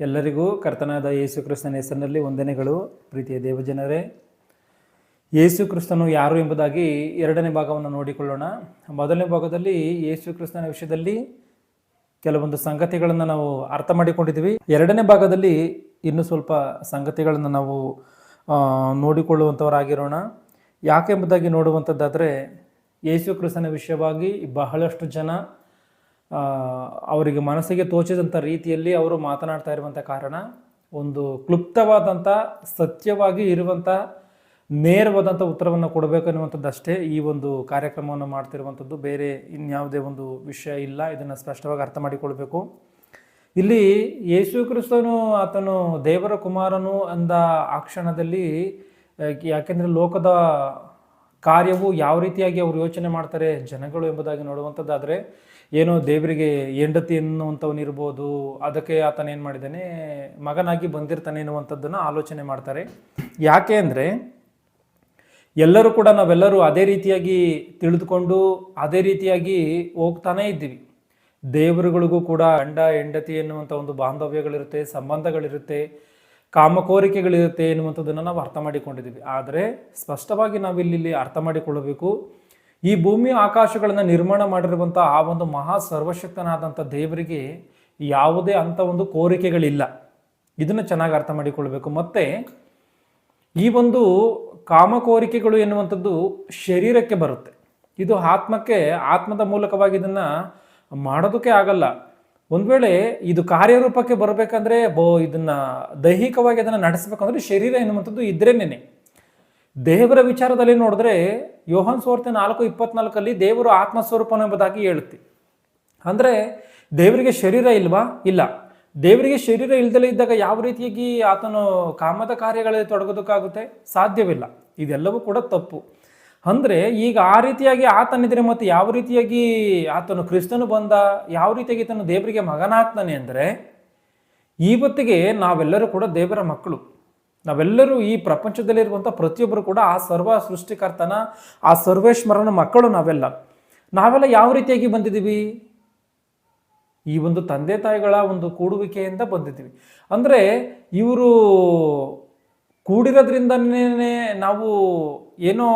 ಎಲ್ಲರಿಗೂ ಕರ್ತನಾದ ಯೇಸು ಕ್ರಿಸ್ತನ ಹೆಸರಿನಲ್ಲಿ ವಂದನೆಗಳು. ಪ್ರೀತಿಯ ದೇವಜನರೇ, ಯೇಸು ಕ್ರಿಸ್ತನು ಯಾರು ಎಂಬುದಾಗಿ ಎರಡನೇ ಭಾಗವನ್ನು ನೋಡಿಕೊಳ್ಳೋಣ. ಮೊದಲನೇ ಭಾಗದಲ್ಲಿ ಯೇಸು ಕ್ರಿಸ್ತನ ವಿಷಯದಲ್ಲಿ ಕೆಲವೊಂದು ಸಂಗತಿಗಳನ್ನು ನಾವು ಅರ್ಥ ಮಾಡಿಕೊಂಡಿದ್ದೀವಿ. ಎರಡನೇ ಭಾಗದಲ್ಲಿ ಇನ್ನೂ ಸ್ವಲ್ಪ ಸಂಗತಿಗಳನ್ನು ನಾವು ನೋಡಿಕೊಳ್ಳುವಂಥವರಾಗಿರೋಣ. ಯಾಕೆಂಬುದಾಗಿ ನೋಡುವಂಥದ್ದಾದರೆ, ಯೇಸು ಕ್ರಿಸ್ತನ ವಿಷಯವಾಗಿ ಬಹಳಷ್ಟು ಜನ ಅವರಿಗೆ ಮನಸ್ಸಿಗೆ ತೋಚಿದಂಥ ರೀತಿಯಲ್ಲಿ ಅವರು ಮಾತನಾಡ್ತಾ ಇರುವಂಥ ಕಾರಣ, ಒಂದು ಕ್ಲುಪ್ತವಾದಂಥ, ಸತ್ಯವಾಗಿ ಇರುವಂಥ, ನೇರವಾದಂಥ ಉತ್ತರವನ್ನು ಕೊಡಬೇಕು ಅನ್ನುವಂಥದ್ದು ಅಷ್ಟೇ ಈ ಒಂದು ಕಾರ್ಯಕ್ರಮವನ್ನು ಮಾಡ್ತಿರುವಂಥದ್ದು. ಬೇರೆ ಇನ್ಯಾವುದೇ ಒಂದು ವಿಷಯ ಇಲ್ಲ, ಇದನ್ನು ಸ್ಪಷ್ಟವಾಗಿ ಅರ್ಥ ಮಾಡಿಕೊಳ್ಬೇಕು. ಇಲ್ಲಿ ಯೇಸು ಕ್ರಿಸ್ತನು ಆತನು ದೇವರ ಕುಮಾರನು ಅಂದ ಆ ಕ್ಷಣದಲ್ಲಿ, ಯಾಕೆಂದರೆ ಲೋಕದ ಕಾರ್ಯವು ಯಾವ ರೀತಿಯಾಗಿ ಅವರು ಯೋಚನೆ ಮಾಡ್ತಾರೆ ಜನಗಳು ಎಂಬುದಾಗಿ ನೋಡುವಂಥದ್ದಾದರೆ, ಏನೋ ದೇವರಿಗೆ ಹೆಂಡತಿ ಎನ್ನುವಂಥವನಿರ್ಬೋದು ಅದಕ್ಕೆ ಆತನ ಏನು ಮಾಡಿದ್ದಾನೆ, ಮಗನಾಗಿ ಬಂದಿರ್ತಾನೆ ಎನ್ನುವಂಥದ್ದನ್ನು ಆಲೋಚನೆ ಮಾಡ್ತಾರೆ. ಯಾಕೆ ಅಂದರೆ, ಎಲ್ಲರೂ ಕೂಡ ನಾವೆಲ್ಲರೂ ಅದೇ ರೀತಿಯಾಗಿ ತಿಳಿದುಕೊಂಡು ಅದೇ ರೀತಿಯಾಗಿ ಹೋಗ್ತಾನೇ ಇದ್ದೀವಿ. ದೇವರುಗಳಿಗೂ ಕೂಡ ಗಂಡ, ಹೆಂಡತಿ ಎನ್ನುವಂಥ ಒಂದು ಬಾಂಧವ್ಯಗಳಿರುತ್ತೆ, ಸಂಬಂಧಗಳಿರುತ್ತೆ. ಕಾಮಕೋರಿಕೆಗಳಿರುತ್ತೆ ಎನ್ನುವಂಥದ್ದನ್ನು ನಾವು ಅರ್ಥ ಮಾಡಿಕೊಂಡಿದ್ದೀವಿ. ಆದರೆ ಸ್ಪಷ್ಟವಾಗಿ ನಾವಿಲ್ಲಿ ಅರ್ಥ ಮಾಡಿಕೊಳ್ಳಬೇಕು. ಈ ಭೂಮಿ ಆಕಾಶಗಳನ್ನು ನಿರ್ಮಾಣ ಮಾಡಿರುವಂಥ ಆ ಒಂದು ಮಹಾ ಸರ್ವಶಕ್ತನಾದಂಥ ದೇವರಿಗೆ ಯಾವುದೇ ಅಂಥ ಒಂದು ಕೋರಿಕೆಗಳಿಲ್ಲ. ಇದನ್ನು ಚೆನ್ನಾಗಿ ಅರ್ಥ ಮಾಡಿಕೊಳ್ಬೇಕು ಮತ್ತು ಈ ಒಂದು ಕಾಮಕೋರಿಕೆಗಳು ಎನ್ನುವಂಥದ್ದು ಶರೀರಕ್ಕೆ ಬರುತ್ತೆ. ಇದು ಆತ್ಮಕ್ಕೆ, ಆತ್ಮದ ಮೂಲಕವಾಗಿ ಇದನ್ನು ಮಾಡೋದಕ್ಕೆ ಆಗಲ್ಲ. ಒಂದು ವೇಳೆ ಇದು ಕಾರ್ಯರೂಪಕ್ಕೆ ಬರಬೇಕಂದ್ರೆ, ಬೋ, ಇದನ್ನ ದೈಹಿಕವಾಗಿ ಅದನ್ನು ನಡೆಸಬೇಕಂದ್ರೆ ಶರೀರ ಎನ್ನುವಂಥದ್ದು ಇದ್ರೇನೆ ದೇವರ ವಿಚಾರದಲ್ಲಿ ನೋಡಿದ್ರೆ, ಯೋಹನ್ ಸೋರ್ತೆ ನಾಲ್ಕು ಇಪ್ಪತ್ನಾಲ್ಕಲ್ಲಿ ದೇವರು ಆತ್ಮಸ್ವರೂಪನು ಎಂಬುದಾಗಿ ಹೇಳುತ್ತೆ. ಅಂದರೆ, ದೇವರಿಗೆ ಶರೀರ ಇಲ್ವಾ? ಇಲ್ಲ. ದೇವರಿಗೆ ಶರೀರ ಇಲ್ದಲೇ ಇದ್ದಾಗ ಯಾವ ರೀತಿಯಾಗಿ ಆತನು ಕಾಮದ ಕಾರ್ಯಗಳಲ್ಲಿ ತೊಡಗೋದಕ್ಕಾಗುತ್ತೆ? ಸಾಧ್ಯವಿಲ್ಲ. ಇದೆಲ್ಲವೂ ಕೂಡ ತಪ್ಪು. ಅಂದರೆ ಈಗ ಆ ರೀತಿಯಾಗಿ ಆತನಿದ್ರೆ ಮತ್ತು ಯಾವ ರೀತಿಯಾಗಿ ಆತನು ಕ್ರಿಸ್ತನು ಬಂದ, ಯಾವ ರೀತಿಯಾಗಿ ತನ್ನ ದೇವರಿಗೆ ಮಗನಾಗ್ತಾನೆ ಅಂದರೆ ಇವತ್ತಿಗೆ ನಾವೆಲ್ಲರೂ ಕೂಡ ದೇವರ ಮಕ್ಕಳು. ನಾವೆಲ್ಲರೂ ಈ ಪ್ರಪಂಚದಲ್ಲಿರುವಂಥ ಪ್ರತಿಯೊಬ್ಬರು ಕೂಡ ಆ ಸರ್ವ ಸೃಷ್ಟಿಕರ್ತನ, ಆ ಸರ್ವೇಶ್ವರನ ಮಕ್ಕಳು ನಾವೆಲ್ಲ. ನಾವೆಲ್ಲ ಯಾವ ರೀತಿಯಾಗಿ ಬಂದಿದ್ದೀವಿ? ಈ ಒಂದು ತಂದೆ ತಾಯಿಗಳ ಒಂದು ಕೂಡುವಿಕೆಯಿಂದ ಬಂದಿದ್ದೀವಿ. ಅಂದರೆ ಇವರು ಕೂಡಿರೋದ್ರಿಂದನೇ ನಾವು ಏನೋ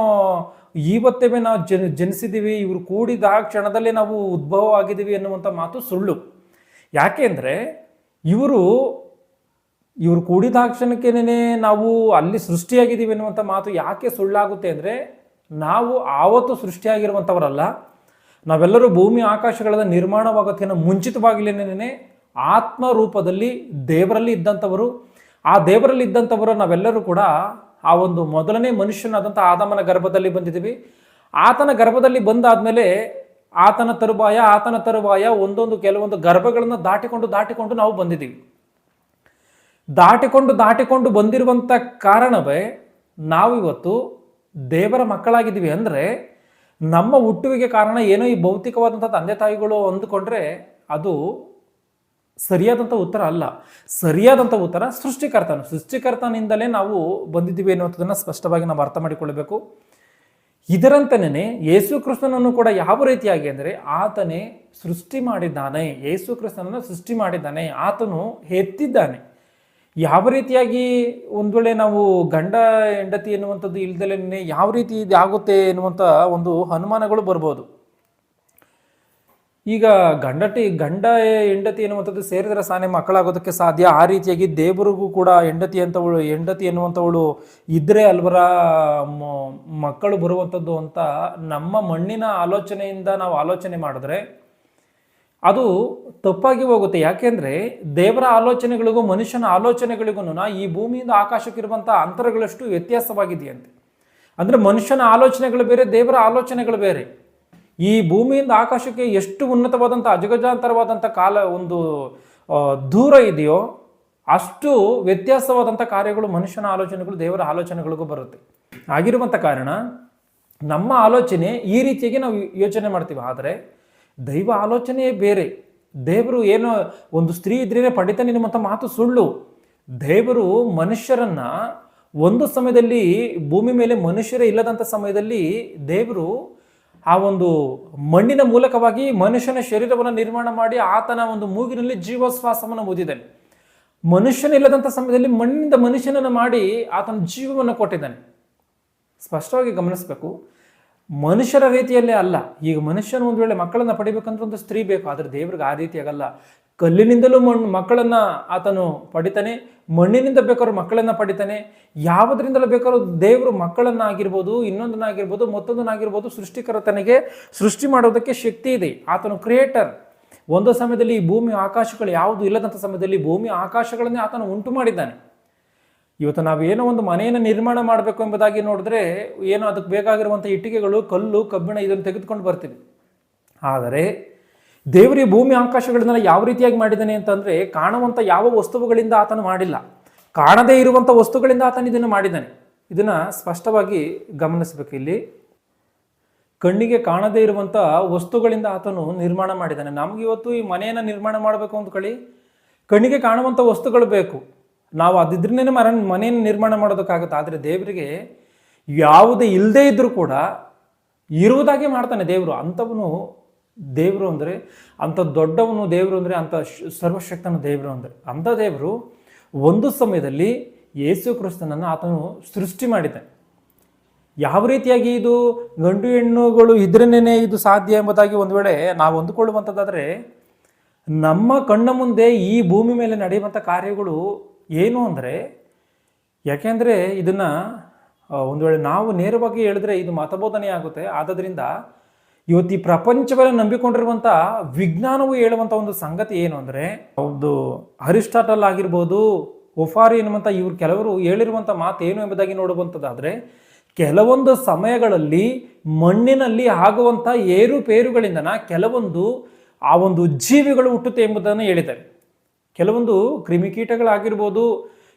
ಇವತ್ತೇ ನಾವು ಜನ ಜನಿಸಿದ್ದೀವಿ ಇವರು ಕೂಡಿದ ಕ್ಷಣದಲ್ಲೇ ನಾವು ಉದ್ಭವ ಆಗಿದ್ದೀವಿ ಎನ್ನುವಂಥ ಮಾತು ಸುಳ್ಳು. ಯಾಕೆಂದರೆ ಇವರು ಇವರು ಕೂಡಿದ ಕ್ಷಣಕ್ಕೇನೆ ನಾವು ಅಲ್ಲಿ ಸೃಷ್ಟಿಯಾಗಿದ್ದೀವಿ ಎನ್ನುವಂಥ ಮಾತು ಯಾಕೆ ಸುಳ್ಳಾಗುತ್ತೆ ಅಂದರೆ ನಾವು ಆವತ್ತು ಸೃಷ್ಟಿಯಾಗಿರುವಂಥವರಲ್ಲ. ನಾವೆಲ್ಲರೂ ಭೂಮಿ ಆಕಾಶಗಳ ನಿರ್ಮಾಣವಾಗೋದಕ್ಕಿಂತ ಮುಂಚಿತವಾಗಿಲ್ಲೇನೇ ಆತ್ಮ ರೂಪದಲ್ಲಿ ದೇವರಲ್ಲಿ ಇದ್ದಂಥವರು. ಆ ದೇವರಲ್ಲಿ ಇದ್ದಂಥವರು ನಾವೆಲ್ಲರೂ ಕೂಡ ಆ ಒಂದು ಮೊದಲನೇ ಮನುಷ್ಯನಾದಂಥ ಆದಮನ ಗರ್ಭದಲ್ಲಿ ಬಂದಿದ್ದೀವಿ. ಆತನ ಗರ್ಭದಲ್ಲಿ ಬಂದಾದಮೇಲೆ ಆತನ ತರುವಾಯ ಆತನ ತರುವಾಯ ಒಂದೊಂದು ಕೆಲವೊಂದು ಗರ್ಭಗಳನ್ನು ದಾಟಿಕೊಂಡು ದಾಟಿಕೊಂಡು ನಾವು ಬಂದಿದ್ದೀವಿ. ದಾಟಿಕೊಂಡು ದಾಟಿಕೊಂಡು ಬಂದಿರುವಂಥ ಕಾರಣವೇ ನಾವಿವತ್ತು ದೇವರ ಮಕ್ಕಳಾಗಿದ್ದೀವಿ ಅಂದರೆ ನಮ್ಮ ಹುಟ್ಟುವಿಗೆ ಕಾರಣ ಏನೋ ಈ ಭೌತಿಕವಾದಂಥ ತಂದೆ ತಾಯಿಗಳು ಅಂದುಕೊಂಡ್ರೆ ಅದು ಸರಿಯಾದಂಥ ಉತ್ತರ ಅಲ್ಲ. ಸರಿಯಾದಂಥ ಉತ್ತರ ಸೃಷ್ಟಿಕರ್ತನು. ಸೃಷ್ಟಿಕರ್ತನಿಂದಲೇ ನಾವು ಬಂದಿದ್ದೀವಿ ಅನ್ನುವಂಥದ್ದನ್ನು ಸ್ಪಷ್ಟವಾಗಿ ನಾವು ಅರ್ಥ ಮಾಡಿಕೊಳ್ಳಬೇಕು ಇದರಂತನೇ ಯೇಸು ಕೃಷ್ಣನನ್ನು ಕೂಡ ಯಾವ ರೀತಿಯಾಗಿ ಅಂದರೆ ಆತನೇ ಸೃಷ್ಟಿ ಮಾಡಿದ್ದಾನೆ. ಯೇಸು ಕೃಷ್ಣನನ್ನು ಸೃಷ್ಟಿ ಮಾಡಿದ್ದಾನೆ. ಆತನು ಎತ್ತಿದ್ದಾನೆ ಯಾವ ರೀತಿಯಾಗಿ ಒಂದು ವೇಳೆ ನಾವು ಗಂಡ, ಹೆಂಡತಿ ಎನ್ನುವಂಥದ್ದು ಇಲ್ದಲೇ ಯಾವ ರೀತಿ ಇದಾಗುತ್ತೆ ಎನ್ನುವಂಥ ಒಂದು ಅನುಮಾನಗಳು ಬರ್ಬೋದು. ಈಗ ಗಂಡಟಿ ಗಂಡ ಹೆಂಡತಿ ಎನ್ನುವಂಥದ್ದು ಸೇರಿದರೆ ಸಾನೆ ಮಕ್ಕಳಾಗೋದಕ್ಕೆ ಸಾಧ್ಯ. ಆ ರೀತಿಯಾಗಿ ದೇವರಿಗೂ ಕೂಡ ಹೆಂಡತಿ ಅಂತವಳು ಹೆಂಡತಿ ಎನ್ನುವಂಥವಳು ಇದ್ರೆ ಅಲ್ವರ ಮಕ್ಕಳು ಬರುವಂಥದ್ದು ಅಂತ ನಮ್ಮ ಮಣ್ಣಿನ ಆಲೋಚನೆಯಿಂದ ನಾವು ಆಲೋಚನೆ ಮಾಡಿದ್ರೆ ಅದು ತಪ್ಪಾಗಿ ಹೋಗುತ್ತೆ. ಯಾಕೆಂದ್ರೆ ದೇವರ ಆಲೋಚನೆಗಳಿಗೂ ಮನುಷ್ಯನ ಆಲೋಚನೆಗಳಿಗೂ ಈ ಭೂಮಿಯಿಂದ ಆಕಾಶಕ್ಕಿರುವಂಥ ಅಂತರಗಳಷ್ಟು ವ್ಯತ್ಯಾಸವಾಗಿದೆಯಂತೆ. ಅಂದರೆ ಮನುಷ್ಯನ ಆಲೋಚನೆಗಳು ಬೇರೆ, ದೇವರ ಆಲೋಚನೆಗಳು ಬೇರೆ. ಈ ಭೂಮಿಯಿಂದ ಆಕಾಶಕ್ಕೆ ಎಷ್ಟು ಉನ್ನತವಾದಂಥ ಅಜಗಜಾಂತರವಾದಂಥ ಕಾಲ, ಒಂದು ದೂರ ಇದೆಯೋ ಅಷ್ಟು ವ್ಯತ್ಯಾಸವಾದಂಥ ಕಾರ್ಯಗಳು, ಮನುಷ್ಯನ ಆಲೋಚನೆಗಳು, ದೇವರ ಆಲೋಚನೆಗಳಿಗೂ ಬರುತ್ತೆ. ಆಗಿರುವಂಥ ಕಾರಣ, ನಮ್ಮ ಆಲೋಚನೆ ಈ ರೀತಿಯಾಗಿ ನಾವು ಯೋಚನೆ ಮಾಡ್ತೀವಿ. ಆದರೆ, ದೈವ ಆಲೋಚನೆಯೇ ಬೇರೆ. ದೇವರು ಏನೋ, ಒಂದು ಸ್ತ್ರೀ ಇದ್ರೇ ಪಡಿತ ನಿಮ್ಮಂಥ ಮಾತು ಸುಳ್ಳು. ದೇವರು ಮನುಷ್ಯರನ್ನ ಒಂದು ಸಮಯದಲ್ಲಿ ಭೂಮಿ ಮೇಲೆ ಮನುಷ್ಯರೇ ಇಲ್ಲದಂಥ ಸಮಯದಲ್ಲಿ ದೇವರು ಆ ಒಂದು ಮಣ್ಣಿನ ಮೂಲಕವಾಗಿ ಮನುಷ್ಯನ ಶರೀರವನ್ನು ನಿರ್ಮಾಣ ಮಾಡಿ ಆತನ ಒಂದು ಮೂಗಿನಲ್ಲಿ ಜೀವಶ್ವಾಸವನ್ನು ಓದಿದ್ದಾನೆ ಮನುಷ್ಯನಿಲ್ಲದಂಥ ಸಮಯದಲ್ಲಿ ಮಣ್ಣಿನಿಂದ ಮನುಷ್ಯನನ್ನು ಮಾಡಿ ಆತನ ಜೀವವನ್ನು ಕೊಟ್ಟಿದ್ದಾನೆ. ಸ್ಪಷ್ಟವಾಗಿ ಗಮನಿಸಬೇಕು. ಮನುಷ್ಯರ ರೀತಿಯಲ್ಲೇ ಅಲ್ಲ, ಈಗ ಮನುಷ್ಯನ ಒಂದು ವೇಳೆ ಮಕ್ಕಳನ್ನ ಪಡಿಬೇಕಂದ್ರೆ ಒಂದು ಸ್ತ್ರೀ ಬೇಕು, ಆದರೆ ದೇವ್ರಿಗೆ ಆ ರೀತಿ ಆಗಲ್ಲ ಕಲ್ಲಿನಿಂದಲೂ ಮಣ್ಣು ಮಕ್ಕಳನ್ನು ಆತನು ಪಡಿತಾನೆ, ಮಣ್ಣಿನಿಂದ ಬೇಕಾದ್ರೂ ಮಕ್ಕಳನ್ನ ಪಡಿತಾನೆ. ಯಾವುದರಿಂದಲೂ ಬೇಕಾದ್ರೂ ದೇವರು ಮಕ್ಕಳನ್ನ ಆಗಿರ್ಬೋದು ಇನ್ನೊಂದನ್ನಾಗಿರ್ಬೋದು, ಮತ್ತೊಂದನ್ನಾಗಿರ್ಬೋದು ಸೃಷ್ಟಿಕರ್ತನಿಗೆ ಸೃಷ್ಟಿ ಮಾಡೋದಕ್ಕೆ ಶಕ್ತಿ ಇದೆ. ಆತನು ಕ್ರಿಯೇಟರ್. ಒಂದು ಸಮಯದಲ್ಲಿ ಭೂಮಿ ಆಕಾಶಗಳು ಯಾವುದು ಇಲ್ಲದಂಥ ಸಮಯದಲ್ಲಿ ಭೂಮಿ ಆಕಾಶಗಳನ್ನೇ ಆತನು ಉಂಟು ಮಾಡಿದ್ದಾನೆ. ಇವತ್ತು ನಾವು ಏನೋ ಒಂದು ಮನೆಯನ್ನು ನಿರ್ಮಾಣ ಮಾಡಬೇಕು ಎಂಬುದಾಗಿ ನೋಡಿದ್ರೆ ಏನೋ ಅದಕ್ಕೆ ಬೇಕಾಗಿರುವಂಥ ಇಟ್ಟಿಗೆಗಳು, ಕಲ್ಲು, ಕಬ್ಬಿಣ ಇದನ್ನು ತೆಗೆದುಕೊಂಡು ಬರ್ತೀವಿ ಆದರೆ ದೇವರು ಭೂಮಿ ಆಕಾಶಗಳನ್ನೆಲ್ಲ ಯಾವ ರೀತಿಯಾಗಿ ಮಾಡಿದ್ದಾನೆ ಅಂತಂದರೆ ಕಾಣುವಂಥ ಯಾವ ವಸ್ತುಗಳಿಂದ ಆತನು ಮಾಡಿಲ್ಲ. ಕಾಣದೇ ಇರುವಂಥ ವಸ್ತುಗಳಿಂದ ಆತನು ಇದನ್ನು ಮಾಡಿದ್ದಾನೆ. ಇದನ್ನು ಸ್ಪಷ್ಟವಾಗಿ ಗಮನಿಸಬೇಕು ಇಲ್ಲಿ. ಕಣ್ಣಿಗೆ ಕಾಣದೇ ಇರುವಂಥ ವಸ್ತುಗಳಿಂದ ಆತನು ನಿರ್ಮಾಣ ಮಾಡಿದ್ದಾನೆ. ನಮ್ಗೆ ಇವತ್ತು ಈ ಮನೆಯನ್ನು ನಿರ್ಮಾಣ ಮಾಡಬೇಕು ಅಂದ್ಕೊಳ್ಳಿ ಕಣ್ಣಿಗೆ ಕಾಣುವಂಥ ವಸ್ತುಗಳು ಬೇಕು. ನಾವು ಅದಿದ್ರೇ ಮರ, ಮನೆಯನ್ನು ನಿರ್ಮಾಣ ಮಾಡೋದಕ್ಕಾಗುತ್ತೆ. ಆದರೆ ದೇವರಿಗೆ ಯಾವುದೇ ಇಲ್ಲದೇ ಇದ್ದರೂ ಕೂಡ ಇರುವುದಾಗೆ ಮಾಡ್ತಾನೆ ದೇವರು. ಅಂಥವನು ದೇವರು ಅಂದರೆ ಅಂಥ ದೊಡ್ಡವನು ದೇವರು ಅಂದರೆ ಅಂಥ ಸರ್ವಶಕ್ತನ ದೇವರು ಅಂದರೆ ಅಂಥ ದೇವರು ಒಂದು ಸಮಯದಲ್ಲಿ ಯೇಸು ಕ್ರಿಸ್ತನನ್ನು ಆತನು ಸೃಷ್ಟಿ ಮಾಡಿದ್ದಾನೆ ಯಾವ ರೀತಿಯಾಗಿ ಇದು ಗಂಡು ಹೆಣ್ಣುಗಳು ಇದ್ರೇನೆ ಇದು ಸಾಧ್ಯ ಎಂಬುದಾಗಿ ಒಂದು ವೇಳೆ ನಾವು ಅಂದುಕೊಳ್ಳುವಂಥದ್ದಾದರೆ ನಮ್ಮ ಕಣ್ಣ ಮುಂದೆ ಈ ಭೂಮಿ ಮೇಲೆ ನಡೆಯುವಂಥ ಕಾರ್ಯಗಳು ಏನು ಅಂದರೆ ಯಾಕೆಂದರೆ ಇದನ್ನು ಒಂದು ವೇಳೆ ನಾವು ನೇರವಾಗಿ ಹೇಳಿದ್ರೆ ಇದು ಮತಬೋಧನೆ ಆಗುತ್ತೆ. ಆದ್ದರಿಂದ ಇವತ್ತು ಈ ಪ್ರಪಂಚವೆಲ್ಲ ನಂಬಿಕೊಂಡಿರುವಂಥ ವಿಜ್ಞಾನವು ಹೇಳುವಂಥ ಒಂದು ಸಂಗತಿ ಏನು ಅಂದರೆ, ಒಂದು ಅರಿಸ್ಟಾಟಲ್ ಆಗಿರ್ಬೋದು, ಒಫಾರಿ ಎನ್ನುವಂಥ ಇವ್ರು ಕೆಲವರು ಹೇಳಿರುವಂಥ ಮಾತು ಏನು ಎಂಬುದಾಗಿ ನೋಡುವಂಥದ್ದಾದರೆ ಕೆಲವೊಂದು ಸಮಯಗಳಲ್ಲಿ ಮಣ್ಣಿನಲ್ಲಿ ಆಗುವಂಥ ಏರುಪೇರುಗಳಿಂದನ ಕೆಲವೊಂದು ಆ ಒಂದು ಜೀವಿಗಳು ಹುಟ್ಟುತ್ತೆ ಎಂಬುದನ್ನು ಹೇಳಿದ್ದಾರೆ. ಕೆಲವೊಂದು ಕ್ರಿಮಿಕೀಟಗಳಾಗಿರ್ಬೋದು,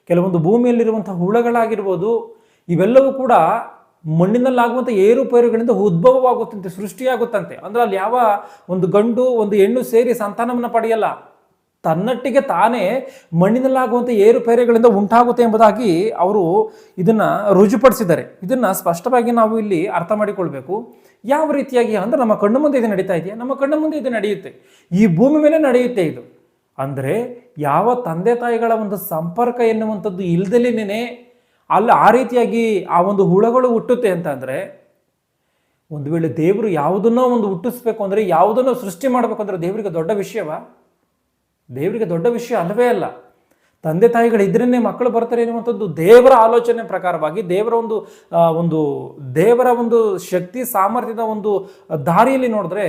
ಕೆಲವೊಂದು ಭೂಮಿಯಲ್ಲಿರುವಂಥ ಹುಳಗಳಾಗಿರ್ಬೋದು, ಇವೆಲ್ಲವೂ ಕೂಡ ಮಣ್ಣಿನಲ್ಲಾಗುವಂಥ ಏರುಪೇರುಗಳಿಂದ ಉದ್ಭವವಾಗುತ್ತಂತೆ, ಸೃಷ್ಟಿಯಾಗುತ್ತಂತೆ. ಅಂದರೆ ಅಲ್ಲಿ ಯಾವ ಒಂದು ಗಂಡು, ಒಂದು ಹೆಣ್ಣು ಸೇರಿ ಸಂತಾನವನ್ನು ಪಡೆಯಲ್ಲ. ತನ್ನಟ್ಟಿಗೆ ತಾನೇ ಮಣ್ಣಿನಲ್ಲಾಗುವಂಥ ಏರುಪೇರುಗಳಿಂದ ಉಂಟಾಗುತ್ತೆ ಎಂಬುದಾಗಿ ಅವರು ಇದನ್ನು ರುಜುಪಡಿಸಿದ್ದಾರೆ. ಇದನ್ನು ಸ್ಪಷ್ಟವಾಗಿ ನಾವು ಇಲ್ಲಿ ಅರ್ಥ ಮಾಡಿಕೊಳ್ಬೇಕು. ಯಾವ ರೀತಿಯಾಗಿ ಅಂದರೆ ನಮ್ಮ ಕಣ್ಣು ಮುಂದೆ ಇದು ನಡೀತಾ ಇದೆಯಾ? ನಮ್ಮ ಕಣ್ಣು ಮುಂದೆ ಇದು ನಡೆಯುತ್ತೆ. ಈ ಭೂಮಿ ಮೇಲೆ ನಡೆಯುತ್ತೆ ಇದು. ಅಂದರೆ ಯಾವ ತಂದೆ ತಾಯಿಗಳ ಒಂದು ಸಂಪರ್ಕ ಎನ್ನುವಂಥದ್ದು ಇಲ್ದಲೇನೆ ಅಲ್ಲಿ ಆ ರೀತಿಯಾಗಿ ಆ ಒಂದು ಹುಳಗಳು ಹುಟ್ಟುತ್ತೆ ಅಂತಂದರೆ, ಒಂದು ವೇಳೆ ದೇವರು ಯಾವುದನ್ನೋ ಒಂದು ಹುಟ್ಟಿಸ್ಬೇಕು ಅಂದರೆ, ಯಾವುದನ್ನೋ ಸೃಷ್ಟಿ ಮಾಡಬೇಕು ಅಂದರೆ ದೇವರಿಗೆ ದೊಡ್ಡ ವಿಷಯವಾ? ದೇವರಿಗೆ ದೊಡ್ಡ ವಿಷಯ ಅಲ್ಲವೇ ಅಲ್ಲ. ತಂದೆ ತಾಯಿಗಳು ಇದ್ರನ್ನೇ ಮಕ್ಕಳು ಬರ್ತಾರೆ ಅನ್ನುವಂಥದ್ದು ದೇವರ ಆಲೋಚನೆ ಪ್ರಕಾರವಾಗಿ, ದೇವರ ಒಂದು ಒಂದು ದೇವರ ಒಂದು ಶಕ್ತಿ, ಸಾಮರ್ಥ್ಯದ ಒಂದು ದಾರಿಯಲ್ಲಿ ನೋಡಿದ್ರೆ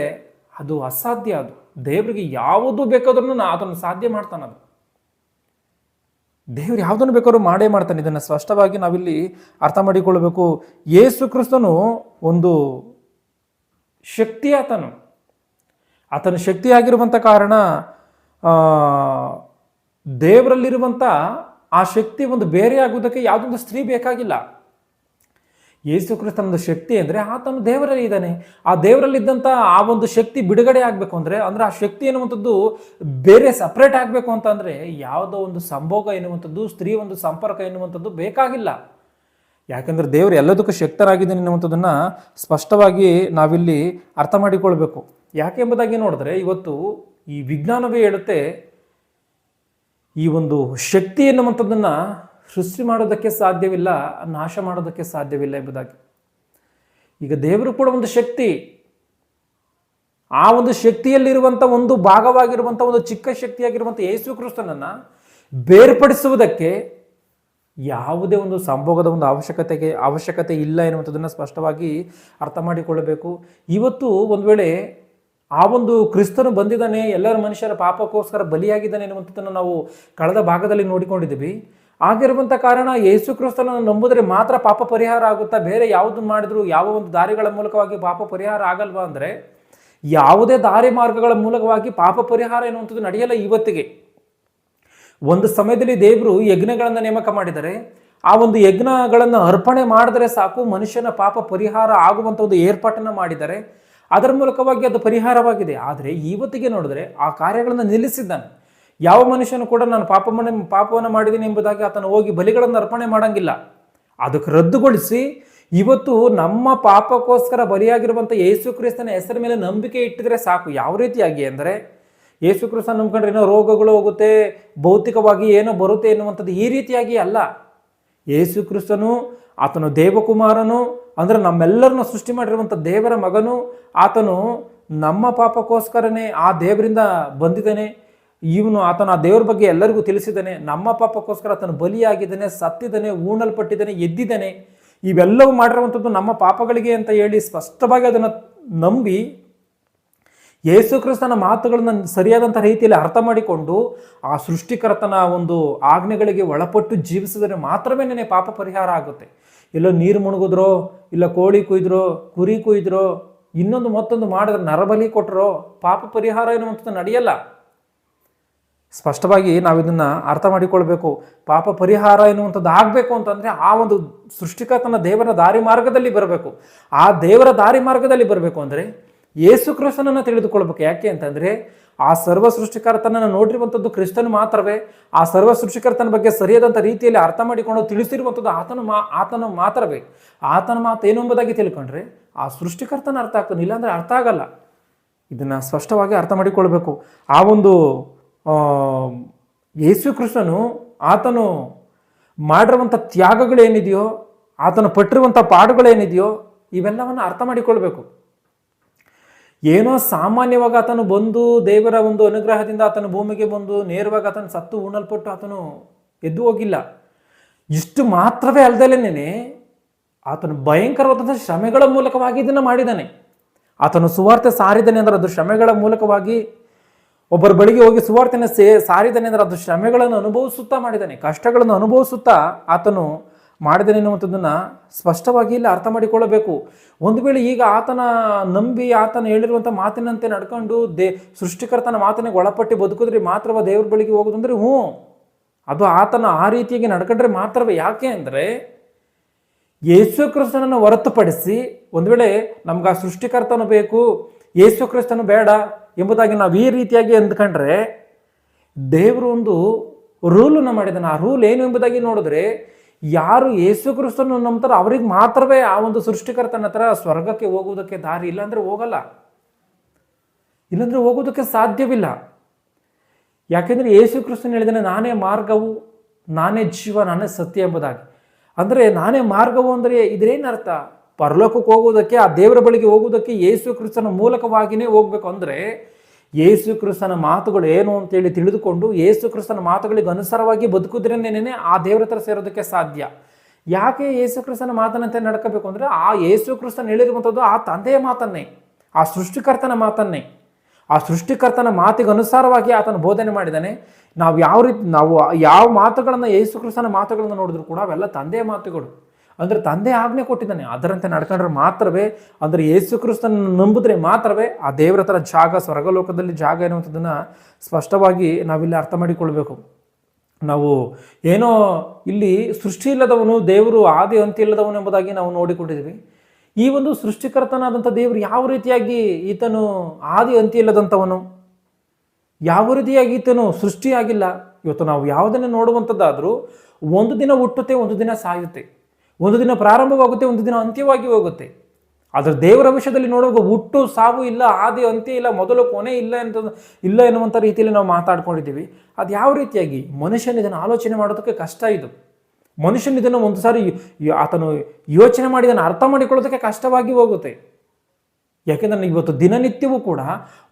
ಅದು ಅಸಾಧ್ಯ ಅದು. ದೇವರಿಗೆ ಯಾವುದು ಬೇಕಾದ್ರೂ ಅದನ್ನು ಸಾಧ್ಯ ಮಾಡ್ತಾನದು. ದೇವರು ಯಾವುದನ್ನು ಬೇಕಾದ್ರೂ ಮಾಡೇ ಮಾಡ್ತಾನೆ. ಇದನ್ನು ಸ್ಪಷ್ಟವಾಗಿ ನಾವಿಲ್ಲಿ ಅರ್ಥ ಮಾಡಿಕೊಳ್ಳಬೇಕು ಯೇಸು ಕ್ರಿಸ್ತನು ಒಂದು ಶಕ್ತಿ ಆತನು ಆತನ ಶಕ್ತಿಯಾಗಿರುವಂಥ ಕಾರಣ ದೇವರಲ್ಲಿರುವಂಥ ಆ ಶಕ್ತಿ ಒಂದು ಬೇರೆ ಆಗುವುದಕ್ಕೆ ಯಾವುದೊಂದು ಸ್ತ್ರೀ ಬೇಕಾಗಿಲ್ಲ. ಯೇಸು ಕ್ರಿಸ್ತನ ಶಕ್ತಿ ಅಂದರೆ ಆತನು ದೇವರಲ್ಲಿ ಇದ್ದಾನೆ. ಆ ದೇವರಲ್ಲಿದ್ದಂಥ ಆ ಒಂದು ಶಕ್ತಿ ಬಿಡುಗಡೆ ಆಗಬೇಕು ಅಂದರೆ ಅಂದರೆ ಆ ಶಕ್ತಿ ಎನ್ನುವಂಥದ್ದು ಬೇರೆ ಸಪ್ರೇಟ್ ಆಗಬೇಕು ಅಂತಂದರೆ ಯಾವುದೋ ಒಂದು ಸಂಭೋಗ ಎನ್ನುವಂಥದ್ದು, ಸ್ತ್ರೀ ಒಂದು ಸಂಪರ್ಕ ಎನ್ನುವಂಥದ್ದು ಬೇಕಾಗಿಲ್ಲ. ಯಾಕಂದರೆ ದೇವರು ಎಲ್ಲದಕ್ಕೂ ಶಕ್ತರಾಗಿದ್ದಾನೆ ಎನ್ನುವಂಥದ್ದನ್ನು ಸ್ಪಷ್ಟವಾಗಿ ನಾವಿಲ್ಲಿ ಅರ್ಥ ಮಾಡಿಕೊಳ್ಬೇಕು. ಯಾಕೆ ಎಂಬುದಾಗಿ ನೋಡಿದ್ರೆ ಇವತ್ತು ಈ ವಿಜ್ಞಾನವೇ ಹೇಳುತ್ತೆ ಈ ಒಂದು ಶಕ್ತಿ ಎನ್ನುವಂಥದ್ದನ್ನು ಸೃಷ್ಟಿ ಮಾಡೋದಕ್ಕೆ ಸಾಧ್ಯವಿಲ್ಲ, ನಾಶ ಮಾಡೋದಕ್ಕೆ ಸಾಧ್ಯವಿಲ್ಲ ಎಂಬುದಾಗಿ. ಈಗ ದೇವರು ಕೂಡ ಒಂದು ಶಕ್ತಿ. ಆ ಒಂದು ಶಕ್ತಿಯಲ್ಲಿರುವಂಥ ಒಂದು ಭಾಗವಾಗಿರುವಂಥ ಒಂದು ಚಿಕ್ಕ ಶಕ್ತಿಯಾಗಿರುವಂಥ ಯೇಸು ಕ್ರಿಸ್ತನನ್ನು ಬೇರ್ಪಡಿಸುವುದಕ್ಕೆ ಯಾವುದೇ ಒಂದು ಸಂಭೋಗದ ಒಂದು ಅವಶ್ಯಕತೆಗೆ ಅವಶ್ಯಕತೆ ಇಲ್ಲ ಎನ್ನುವಂಥದ್ದನ್ನು ಸ್ಪಷ್ಟವಾಗಿ ಅರ್ಥ ಮಾಡಿಕೊಳ್ಳಬೇಕು. ಇವತ್ತು ಒಂದು ವೇಳೆ ಆ ಒಂದು ಕ್ರಿಸ್ತನು ಬಂದಿದ್ದಾನೆ, ಎಲ್ಲರ ಮನುಷ್ಯರ ಪಾಪಕ್ಕೋಸ್ಕರ ಬಲಿಯಾಗಿದ್ದಾನೆ ಎನ್ನುವಂಥದ್ದನ್ನು ನಾವು ಕಳೆದ ಭಾಗದಲ್ಲಿ ನೋಡಿಕೊಂಡಿದ್ದೀವಿ. ಆಗಿರುವಂಥ ಕಾರಣ ಯೇಸು ಕ್ರಿಸ್ತನನ್ನು ನಂಬಿದ್ರೆ ಮಾತ್ರ ಪಾಪ ಪರಿಹಾರ ಆಗುತ್ತಾ ಬೇರೆ ಯಾವುದು ಮಾಡಿದ್ರು ಯಾವ ಒಂದು ದಾರಿಗಳ ಮೂಲಕವಾಗಿ ಪಾಪ ಪರಿಹಾರ ಆಗಲ್ವಾ ಅಂದರೆ ಯಾವುದೇ ದಾರಿ ಮಾರ್ಗಗಳ ಮೂಲಕವಾಗಿ ಪಾಪ ಪರಿಹಾರ ಎನ್ನುವಂಥದ್ದು ನಡೆಯಲ್ಲ ಇವತ್ತಿಗೆ. ಒಂದು ಸಮಯದಲ್ಲಿ ದೇವರು ಯಜ್ಞಗಳನ್ನು ನೇಮಕ ಮಾಡಿದರೆ, ಆ ಒಂದು ಯಜ್ಞಗಳನ್ನು ಅರ್ಪಣೆ ಮಾಡಿದರೆ ಸಾಕು, ಮನುಷ್ಯನ ಪಾಪ ಪರಿಹಾರ ಆಗುವಂಥ ಒಂದು ಏರ್ಪಾಟನ್ನು ಮಾಡಿದರೆ, ಅದರ ಮೂಲಕವಾಗಿ ಅದು ಪರಿಹಾರವಾಗಿದೆ. ಆದರೆ ಇವತ್ತಿಗೆ ನೋಡಿದ್ರೆ ಆ ಕಾರ್ಯಗಳನ್ನು ನಿಲ್ಲಿಸಿದ್ದಾನೆ. ಯಾವ ಮನುಷ್ಯನು ಕೂಡ ನಾನು ಪಾಪವನ್ನು ಪಾಪವನ್ನು ಮಾಡಿದ್ದೀನಿ ಎಂಬುದಾಗಿ ಆತನು ಹೋಗಿ ಬಲಿಗಳನ್ನು ಅರ್ಪಣೆ ಮಾಡಂಗಿಲ್ಲ. ಅದಕ್ಕೆ ರದ್ದುಗೊಳಿಸಿ ಇವತ್ತು ನಮ್ಮ ಪಾಪಕ್ಕೋಸ್ಕರ ಬಲಿಯಾಗಿರುವಂಥ ಯೇಸು ಕ್ರಿಸ್ತನ ಹೆಸರ ಮೇಲೆ ನಂಬಿಕೆ ಇಟ್ಟಿದ್ರೆ ಸಾಕು. ಯಾವ ರೀತಿಯಾಗಿ ಅಂದರೆ ಯೇಸು ಕ್ರಿಸ್ತ ನಂಬ್ಕೊಂಡ್ರೆ ಏನೋ ರೋಗಗಳು ಹೋಗುತ್ತೆ, ಭೌತಿಕವಾಗಿ ಏನೋ ಬರುತ್ತೆ ಎನ್ನುವಂಥದ್ದು ಈ ರೀತಿಯಾಗಿ ಅಲ್ಲ. ಯೇಸು ಕ್ರಿಸ್ತನು, ಆತನು ದೇವಕುಮಾರನು, ಅಂದರೆ ನಮ್ಮೆಲ್ಲರನ್ನು ಸೃಷ್ಟಿ ಮಾಡಿರುವಂಥ ದೇವರ ಮಗನು, ಆತನು ನಮ್ಮ ಪಾಪಕ್ಕೋಸ್ಕರನೇ ಆ ದೇವರಿಂದ ಬಂದಿದ್ದಾನೆ. ಇವನು ಆತನ ಆ ದೇವರ ಬಗ್ಗೆ ಎಲ್ಲರಿಗೂ ತಿಳಿಸಿದ್ದಾನೆ, ನಮ್ಮ ಪಾಪಕ್ಕೋಸ್ಕರ ಆತನು ಬಲಿಯಾಗಿದ್ದಾನೆ, ಸತ್ತಿದ್ದಾನೆ ಊಣಲ್ಪಟ್ಟಿದ್ದಾನೆ ಎದ್ದಿದ್ದಾನೆ. ಇವೆಲ್ಲವೂ ಮಾಡಿರುವಂಥದ್ದು ನಮ್ಮ ಪಾಪಗಳಿಗೆ ಅಂತ ಹೇಳಿ ಸ್ಪಷ್ಟವಾಗಿ ಅದನ್ನು ನಂಬಿ ಯೇಸು ಕ್ರಿಸ್ತನ ಮಾತುಗಳನ್ನ ಸರಿಯಾದಂಥ ರೀತಿಯಲ್ಲಿ ಅರ್ಥ ಮಾಡಿಕೊಂಡು ಆ ಸೃಷ್ಟಿಕರ್ತನ ಒಂದು ಆಜ್ಞೆಗಳಿಗೆ ಒಳಪಟ್ಟು ಜೀವಿಸಿದರೆ ಮಾತ್ರವೇ ನನಗೆ ಪಾಪ ಪರಿಹಾರ ಆಗುತ್ತೆ. ಎಲ್ಲೋ ನೀರು ಮುಳುಗಿದ್ರೋ ಇಲ್ಲ ಕೋಳಿ ಕುಯ್ದ್ರೋ, ಕುರಿ ಕುಯ್ದ್ರೋ, ಇನ್ನೊಂದು ಮತ್ತೊಂದು ಮಾಡಿದ್ರೆ ನರಬಲಿ ಕೊಟ್ಟರೋ ಪಾಪ ಪರಿಹಾರ ಎನ್ನುವಂಥದ್ದು ನಡೆಯಲ್ಲ. ಸ್ಪಷ್ಟವಾಗಿ ನಾವು ಇದನ್ನ ಅರ್ಥ ಮಾಡಿಕೊಳ್ಬೇಕು. ಪಾಪ ಪರಿಹಾರ ಎನ್ನುವಂಥದ್ದು ಆಗಬೇಕು ಅಂತಂದರೆ ಆ ಒಂದು ಸೃಷ್ಟಿಕರ್ತನ ದೇವರ ದಾರಿ ಮಾರ್ಗದಲ್ಲಿ ಬರಬೇಕು. ಆ ದೇವರ ದಾರಿ ಮಾರ್ಗದಲ್ಲಿ ಬರಬೇಕು ಅಂದರೆ ಯೇಸು ಕ್ರಿಸ್ತನನ್ನು ತಿಳಿದುಕೊಳ್ಬೇಕು. ಯಾಕೆ ಅಂತಂದರೆ ಆ ಸರ್ವ ಸೃಷ್ಟಿಕರ್ತನನ್ನು ನೋಡಿರುವಂಥದ್ದು ಕ್ರಿಸ್ತನು ಮಾತ್ರವೇ. ಆ ಸರ್ವ ಸೃಷ್ಟಿಕರ್ತನ ಬಗ್ಗೆ ಸರಿಯಾದಂಥ ರೀತಿಯಲ್ಲಿ ಅರ್ಥ ಮಾಡಿಕೊಂಡು ತಿಳಿಸಿರುವಂಥದ್ದು ಆತನ ಮಾ, ಆತನ ಮಾತ್ರವೇ. ಆತನ ಮಾತು ಏನು ಎಂಬುದಾಗಿ ತಿಳ್ಕೊಂಡ್ರೆ ಆ ಸೃಷ್ಟಿಕರ್ತನ ಅರ್ಥ ಆಗ್ತಾನೆ ಇಲ್ಲಾಂದರೆ ಅರ್ಥ ಆಗಲ್ಲ. ಇದನ್ನು ಸ್ಪಷ್ಟವಾಗಿ ಅರ್ಥ ಮಾಡಿಕೊಳ್ಬೇಕು. ಆ ಒಂದು ಯೇಸು ಕೃಷ್ಣನು ಆತನು ಮಾಡಿರುವಂಥ ತ್ಯಾಗಗಳೇನಿದೆಯೋ, ಆತನು ಪಟ್ಟಿರುವಂಥ ಪಾಡುಗಳೇನಿದೆಯೋ, ಇವೆಲ್ಲವನ್ನು ಅರ್ಥ ಮಾಡಿಕೊಳ್ಬೇಕು. ಏನೋ ಸಾಮಾನ್ಯವಾಗಿ ಆತನು ಬಂದು ದೇವರ ಒಂದು ಅನುಗ್ರಹದಿಂದ ಆತನು ಭೂಮಿಗೆ ಬಂದು ನೇರವಾಗಿ ಆತನು ಸತ್ತು ಉಣಲ್ಪಟ್ಟು ಆತನು ಎದ್ದು ಹೋಗಿಲ್ಲ. ಇಷ್ಟು ಮಾತ್ರವೇ ಅಲ್ಲದಲ್ಲೇನೆ ಆತನು ಭಯಂಕರವಾದಂಥ ಶ್ರಮೆಗಳ ಮೂಲಕವಾಗಿ ಇದನ್ನು ಮಾಡಿದ್ದಾನೆ. ಆತನು ಸುವಾರ್ತೆ ಸಾರಿದ್ದಾನೆ ಅಂದರೆ ಅದು ಶ್ರಮೆಗಳ ಮೂಲಕವಾಗಿ ಒಬ್ಬರ ಬಳಿಗೆ ಹೋಗಿ ಸುವಾರ್ತೆನ ಸೇ ಸಾರಿದ್ದಾನೆ ಅಂದರೆ ಅದು ಶ್ರಮೆಗಳನ್ನು ಅನುಭವಿಸುತ್ತಾ ಮಾಡಿದ್ದಾನೆ ಕಷ್ಟಗಳನ್ನು ಅನುಭವಿಸುತ್ತಾ ಆತನು ಮಾಡಿದ್ದಾನೆ ಎನ್ನುವಂಥದ್ದನ್ನು ಸ್ಪಷ್ಟವಾಗಿ ಇಲ್ಲಿ ಅರ್ಥ ಮಾಡಿಕೊಳ್ಳಬೇಕು. ಒಂದು ವೇಳೆ ಈಗ ಆತನ ನಂಬಿ ಆತನ ಹೇಳಿರುವಂಥ ಮಾತಿನಂತೆ ನಡ್ಕೊಂಡು ದೇ ಸೃಷ್ಟಿಕರ್ತನ ಮಾತನಿಗೆ ಒಳಪಟ್ಟು ಬದುಕಿದ್ರೆ ಮಾತ್ರವ ದೇವ್ರ ಬಳಿಗೆ ಹೋಗೋದಂದ್ರೆ ಹ್ಞೂ. ಅದು ಆತನ ಆ ರೀತಿಯಾಗಿ ನಡ್ಕೊಂಡ್ರೆ ಮಾತ್ರವೇ ಯಾಕೆ ಅಂದರೆ ಯೇಸು ಹೊರತುಪಡಿಸಿ ಒಂದು ವೇಳೆ ನಮ್ಗೆ ಆ ಸೃಷ್ಟಿಕರ್ತನು ಬೇಕು, ಯೇಸು ಕ್ರಿಸ್ತನು ಬೇಡ ಎಂಬುದಾಗಿ ನಾವು ಈ ರೀತಿಯಾಗಿ ಅಂದ್ಕೊಂಡ್ರೆ ದೇವರು ಒಂದು ರೂಲನ್ನು ಮಾಡಿದ್ದಾನೆ. ಆ ರೂಲ್ ಏನು ಎಂಬುದಾಗಿ ನೋಡಿದ್ರೆ ಯಾರು ಯೇಸು ಕ್ರಿಸ್ತನ ನಂಬ್ತಾರೋ ಅವ್ರಿಗೆ ಮಾತ್ರವೇ ಆ ಒಂದು ಸೃಷ್ಟಿಕರ್ತನ ಹತ್ರ ಸ್ವರ್ಗಕ್ಕೆ ಹೋಗುವುದಕ್ಕೆ ದಾರಿ ಇಲ್ಲಾಂದ್ರೆ ಹೋಗಲ್ಲ. ಇಲ್ಲಾಂದ್ರೆ ಹೋಗೋದಕ್ಕೆ ಸಾಧ್ಯವಿಲ್ಲ. ಯಾಕೆಂದರೆ ಯೇಸು ಕ್ರಿಸ್ತನ್ ಹೇಳಿದಾನೆ ನಾನೇ ಮಾರ್ಗವು, ನಾನೇ ಜೀವ, ನಾನೇ ಸತ್ಯ ಎಂಬುದಾಗಿ. ಅಂದರೆ ನಾನೇ ಮಾರ್ಗವು ಅಂದರೆ ಅರ್ಥ? ಪರಲೋಕಕ್ಕೆ ಹೋಗುವುದಕ್ಕೆ, ಆ ದೇವರ ಬಳಿಗೆ ಹೋಗುವುದಕ್ಕೆ ಯೇಸು ಕ್ರಿಸ್ತನ ಮೂಲಕವಾಗಿಯೇ ಹೋಗ್ಬೇಕು ಅಂದರೆ ಯೇಸು ಕ್ರಿಸ್ತನ ಮಾತುಗಳು ಏನು ಅಂತೇಳಿ ತಿಳಿದುಕೊಂಡು ಯೇಸು ಕ್ರಿಸ್ತನ ಮಾತುಗಳಿಗೆ ಅನುಸಾರವಾಗಿ ಬದುಕುದ್ರೇನೇನೆ ಆ ದೇವರ ಹತ್ರ ಸೇರೋದಕ್ಕೆ ಸಾಧ್ಯ. ಯಾಕೆ ಯೇಸು ಕ್ರಿಸ್ತನ ಮಾತನಂತೆ ನಡ್ಕೋಬೇಕು ಅಂದರೆ ಆ ಯೇಸು ಕ್ರಿಸ್ತನ ಹೇಳಿರುವಂಥದ್ದು ಆ ತಂದೆಯ ಮಾತನ್ನೇ, ಆ ಸೃಷ್ಟಿಕರ್ತನ ಮಾತನ್ನೇ. ಆ ಸೃಷ್ಟಿಕರ್ತನ ಮಾತಿಗೆ ಅನುಸಾರವಾಗಿ ಆತನ ಬೋಧನೆ ಮಾಡಿದ್ದಾನೆ ನಾವು ಯಾವ ರೀತಿ, ನಾವು ಯಾವ ಮಾತುಗಳನ್ನು ಯೇಸು ಕ್ರಿಸ್ತನ ಮಾತುಗಳನ್ನು ನೋಡಿದ್ರು ಕೂಡ ಅವೆಲ್ಲ ತಂದೆಯ ಮಾತುಗಳು. ಅಂದರೆ ತಂದೆ ಆಜ್ಞೆ ಕೊಟ್ಟಿದ್ದಾನೆ. ಅದರಂತೆ ನಡ್ಕೊಂಡ್ರೆ ಮಾತ್ರವೇ, ಅಂದರೆ ಯೇಸು ಕ್ರಿಸ್ತನ ನಂಬಿದ್ರೆ ಮಾತ್ರವೇ ಆ ದೇವರ ಹತ್ರ ಜಾಗ, ಸ್ವರ್ಗಲೋಕದಲ್ಲಿ ಜಾಗ ಎನ್ನುವಂಥದ್ದನ್ನು ಸ್ಪಷ್ಟವಾಗಿ ನಾವಿಲ್ಲಿ ಅರ್ಥ ಮಾಡಿಕೊಳ್ಬೇಕು. ನಾವು ಏನೋ ಇಲ್ಲಿ ಸೃಷ್ಟಿ ಇಲ್ಲದವನು ದೇವರು, ಆದಿ ಅಂತ್ಯ ಇಲ್ಲದವನು ಎಂಬುದಾಗಿ ನಾವು ನೋಡಿಕೊಂಡಿದ್ದೀವಿ. ಈ ಒಂದು ಸೃಷ್ಟಿಕರ್ತನಾದಂಥ ದೇವರು ಯಾವ ರೀತಿಯಾಗಿ ಈತನು ಆದಿ ಅಂತ್ಯ ಇಲ್ಲದಂಥವನು? ಯಾವ ರೀತಿಯಾಗಿ ಈತನು ಸೃಷ್ಟಿಯಾಗಿಲ್ಲ? ಇವತ್ತು ನಾವು ಯಾವುದನ್ನು ನೋಡುವಂಥದ್ದಾದರೂ ಒಂದು ದಿನ ಹುಟ್ಟುತ್ತೆ, ಒಂದು ದಿನ ಸಾಯುತ್ತೆ. ಒಂದು ದಿನ ಪ್ರಾರಂಭವಾಗುತ್ತೆ, ಒಂದು ದಿನ ಅಂತ್ಯವಾಗಿ ಹೋಗುತ್ತೆ. ಆದರೆ ದೇವರ ವಿಷಯದಲ್ಲಿ ನೋಡುವಾಗ ಹುಟ್ಟು, ಸಾವು ಇಲ್ಲ, ಆದಿ, ಅಂತ್ಯ ಇಲ್ಲ, ಮೊದಲು ಕೊನೆ ಇಲ್ಲ ಅಂತ ಇಲ್ಲ ಎನ್ನುವಂಥ ರೀತಿಯಲ್ಲಿ ನಾವು ಮಾತಾಡ್ಕೊಂಡಿದ್ದೀವಿ. ಅದು ಯಾವ ರೀತಿಯಾಗಿ? ಮನುಷ್ಯನ ಇದನ್ನು ಆಲೋಚನೆ ಮಾಡೋದಕ್ಕೆ ಕಷ್ಟ ಇದು. ಮನುಷ್ಯನ ಇದನ್ನು ಒಂದು ಸಾರಿ ಆತನು ಯೋಚನೆ ಮಾಡಿ ಇದನ್ನು ಅರ್ಥ ಮಾಡಿಕೊಳ್ಳೋದಕ್ಕೆ ಕಷ್ಟವಾಗಿ ಹೋಗುತ್ತೆ. ಯಾಕೆಂದ್ರೆ ಇವತ್ತು ದಿನನಿತ್ಯವೂ ಕೂಡ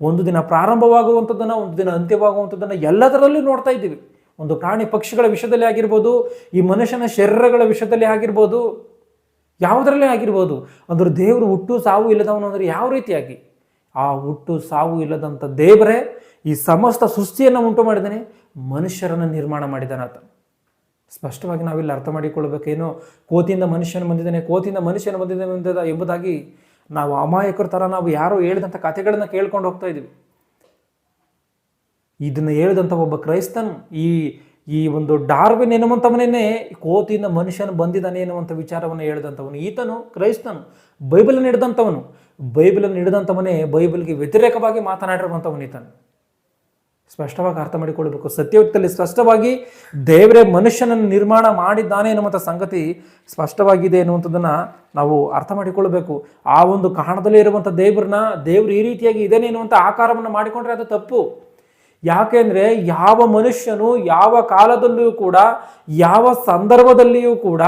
ಒಂದು ದಿನ ಪ್ರಾರಂಭವಾಗುವಂಥದ್ದನ್ನು, ಒಂದು ದಿನ ಅಂತ್ಯವಾಗುವಂಥದ್ದನ್ನು ಎಲ್ಲದರಲ್ಲೂ ನೋಡ್ತಾ ಇದ್ದೀವಿ. ಒಂದು ಪ್ರಾಣಿ ಪಕ್ಷಿಗಳ ವಿಷಯದಲ್ಲಿ ಆಗಿರ್ಬೋದು, ಈ ಮನುಷ್ಯನ ಶರೀರಗಳ ವಿಷಯದಲ್ಲಿ ಆಗಿರ್ಬೋದು, ಯಾವುದರಲ್ಲೇ ಆಗಿರ್ಬೋದು, ಅಂದ್ರೆ ದೇವರು ಹುಟ್ಟು ಸಾವು ಇಲ್ಲದವನು ಅಂದರೆ ಯಾವ ರೀತಿಯಾಗಿ? ಆ ಹುಟ್ಟು ಸಾವು ಇಲ್ಲದಂಥ ದೇವರೇ ಈ ಸಮಸ್ತ ಸೃಷ್ಟಿಯನ್ನು ಉಂಟು ಮಾಡಿದ್ದಾನೆ, ಮನುಷ್ಯರನ್ನು ನಿರ್ಮಾಣ ಮಾಡಿದ್ದಾನೆ ಆತ. ಸ್ಪಷ್ಟವಾಗಿ ನಾವಿಲ್ಲಿ ಅರ್ಥ ಮಾಡಿಕೊಳ್ಬೇಕೇನೋ, ಕೋತಿಯಿಂದ ಮನುಷ್ಯನ ಬಂದಿದ್ದಾನೆ, ಕೋತಿಯಿಂದ ಮನುಷ್ಯನ ಬಂದಿದ್ದಾನೆ ಎಂಬುದಾಗಿ ನಾವು ಅಮಾಯಕರ ಥರ ನಾವು ಯಾರೋ ಹೇಳಿದಂಥ ಕಥೆಗಳನ್ನು ಕೇಳ್ಕೊಂಡು ಹೋಗ್ತಾ ಇದ್ದೀವಿ. ಇದನ್ನು ಹೇಳಿದಂಥ ಒಬ್ಬ ಕ್ರೈಸ್ತನು ಈ ಈ ಒಂದು ಡಾರ್ವಿನ್ ಎನ್ನುವಂಥವನೇ ಕೋತಿಯಿಂದ ಮನುಷ್ಯನು ಬಂದಿದ್ದಾನೆ ಎನ್ನುವಂಥ ವಿಚಾರವನ್ನು ಹೇಳಿದಂಥವನು ಈತನು ಕ್ರೈಸ್ತನು, ಬೈಬಲನ್ನು ಹಿಡಿದಂಥವನು ಬೈಬಲನ್ನು ಹಿಡಿದಂಥವನೇ ಬೈಬಲ್ಗೆ ವ್ಯತಿರೇಕವಾಗಿ ಮಾತನಾಡಿರುವಂಥವನು ಈತನು. ಸ್ಪಷ್ಟವಾಗಿ ಅರ್ಥ ಮಾಡಿಕೊಳ್ಬೇಕು. ಸತ್ಯವತ್ತಲ್ಲಿ ಸ್ಪಷ್ಟವಾಗಿ ದೇವರೇ ಮನುಷ್ಯನನ್ನು ನಿರ್ಮಾಣ ಮಾಡಿದ್ದಾನೆ ಎನ್ನುವಂಥ ಸಂಗತಿ ಸ್ಪಷ್ಟವಾಗಿದೆ ಎನ್ನುವಂಥದ್ದನ್ನು ನಾವು ಅರ್ಥ ಮಾಡಿಕೊಳ್ಬೇಕು. ಆ ಒಂದು ಕಾರಣದಲ್ಲೇ ಇರುವಂಥ ದೇವ್ರನ್ನ, ದೇವ್ರು ಈ ರೀತಿಯಾಗಿ ಇದೇನೆ ಎನ್ನುವಂಥ ಆಕಾರವನ್ನು ಮಾಡಿಕೊಂಡ್ರೆ ಅದು ತಪ್ಪು. ಯಾಕೆಂದ್ರೆ ಯಾವ ಮನುಷ್ಯನು ಯಾವ ಕಾಲದಲ್ಲಿಯೂ ಕೂಡ, ಯಾವ ಸಂದರ್ಭದಲ್ಲಿಯೂ ಕೂಡ,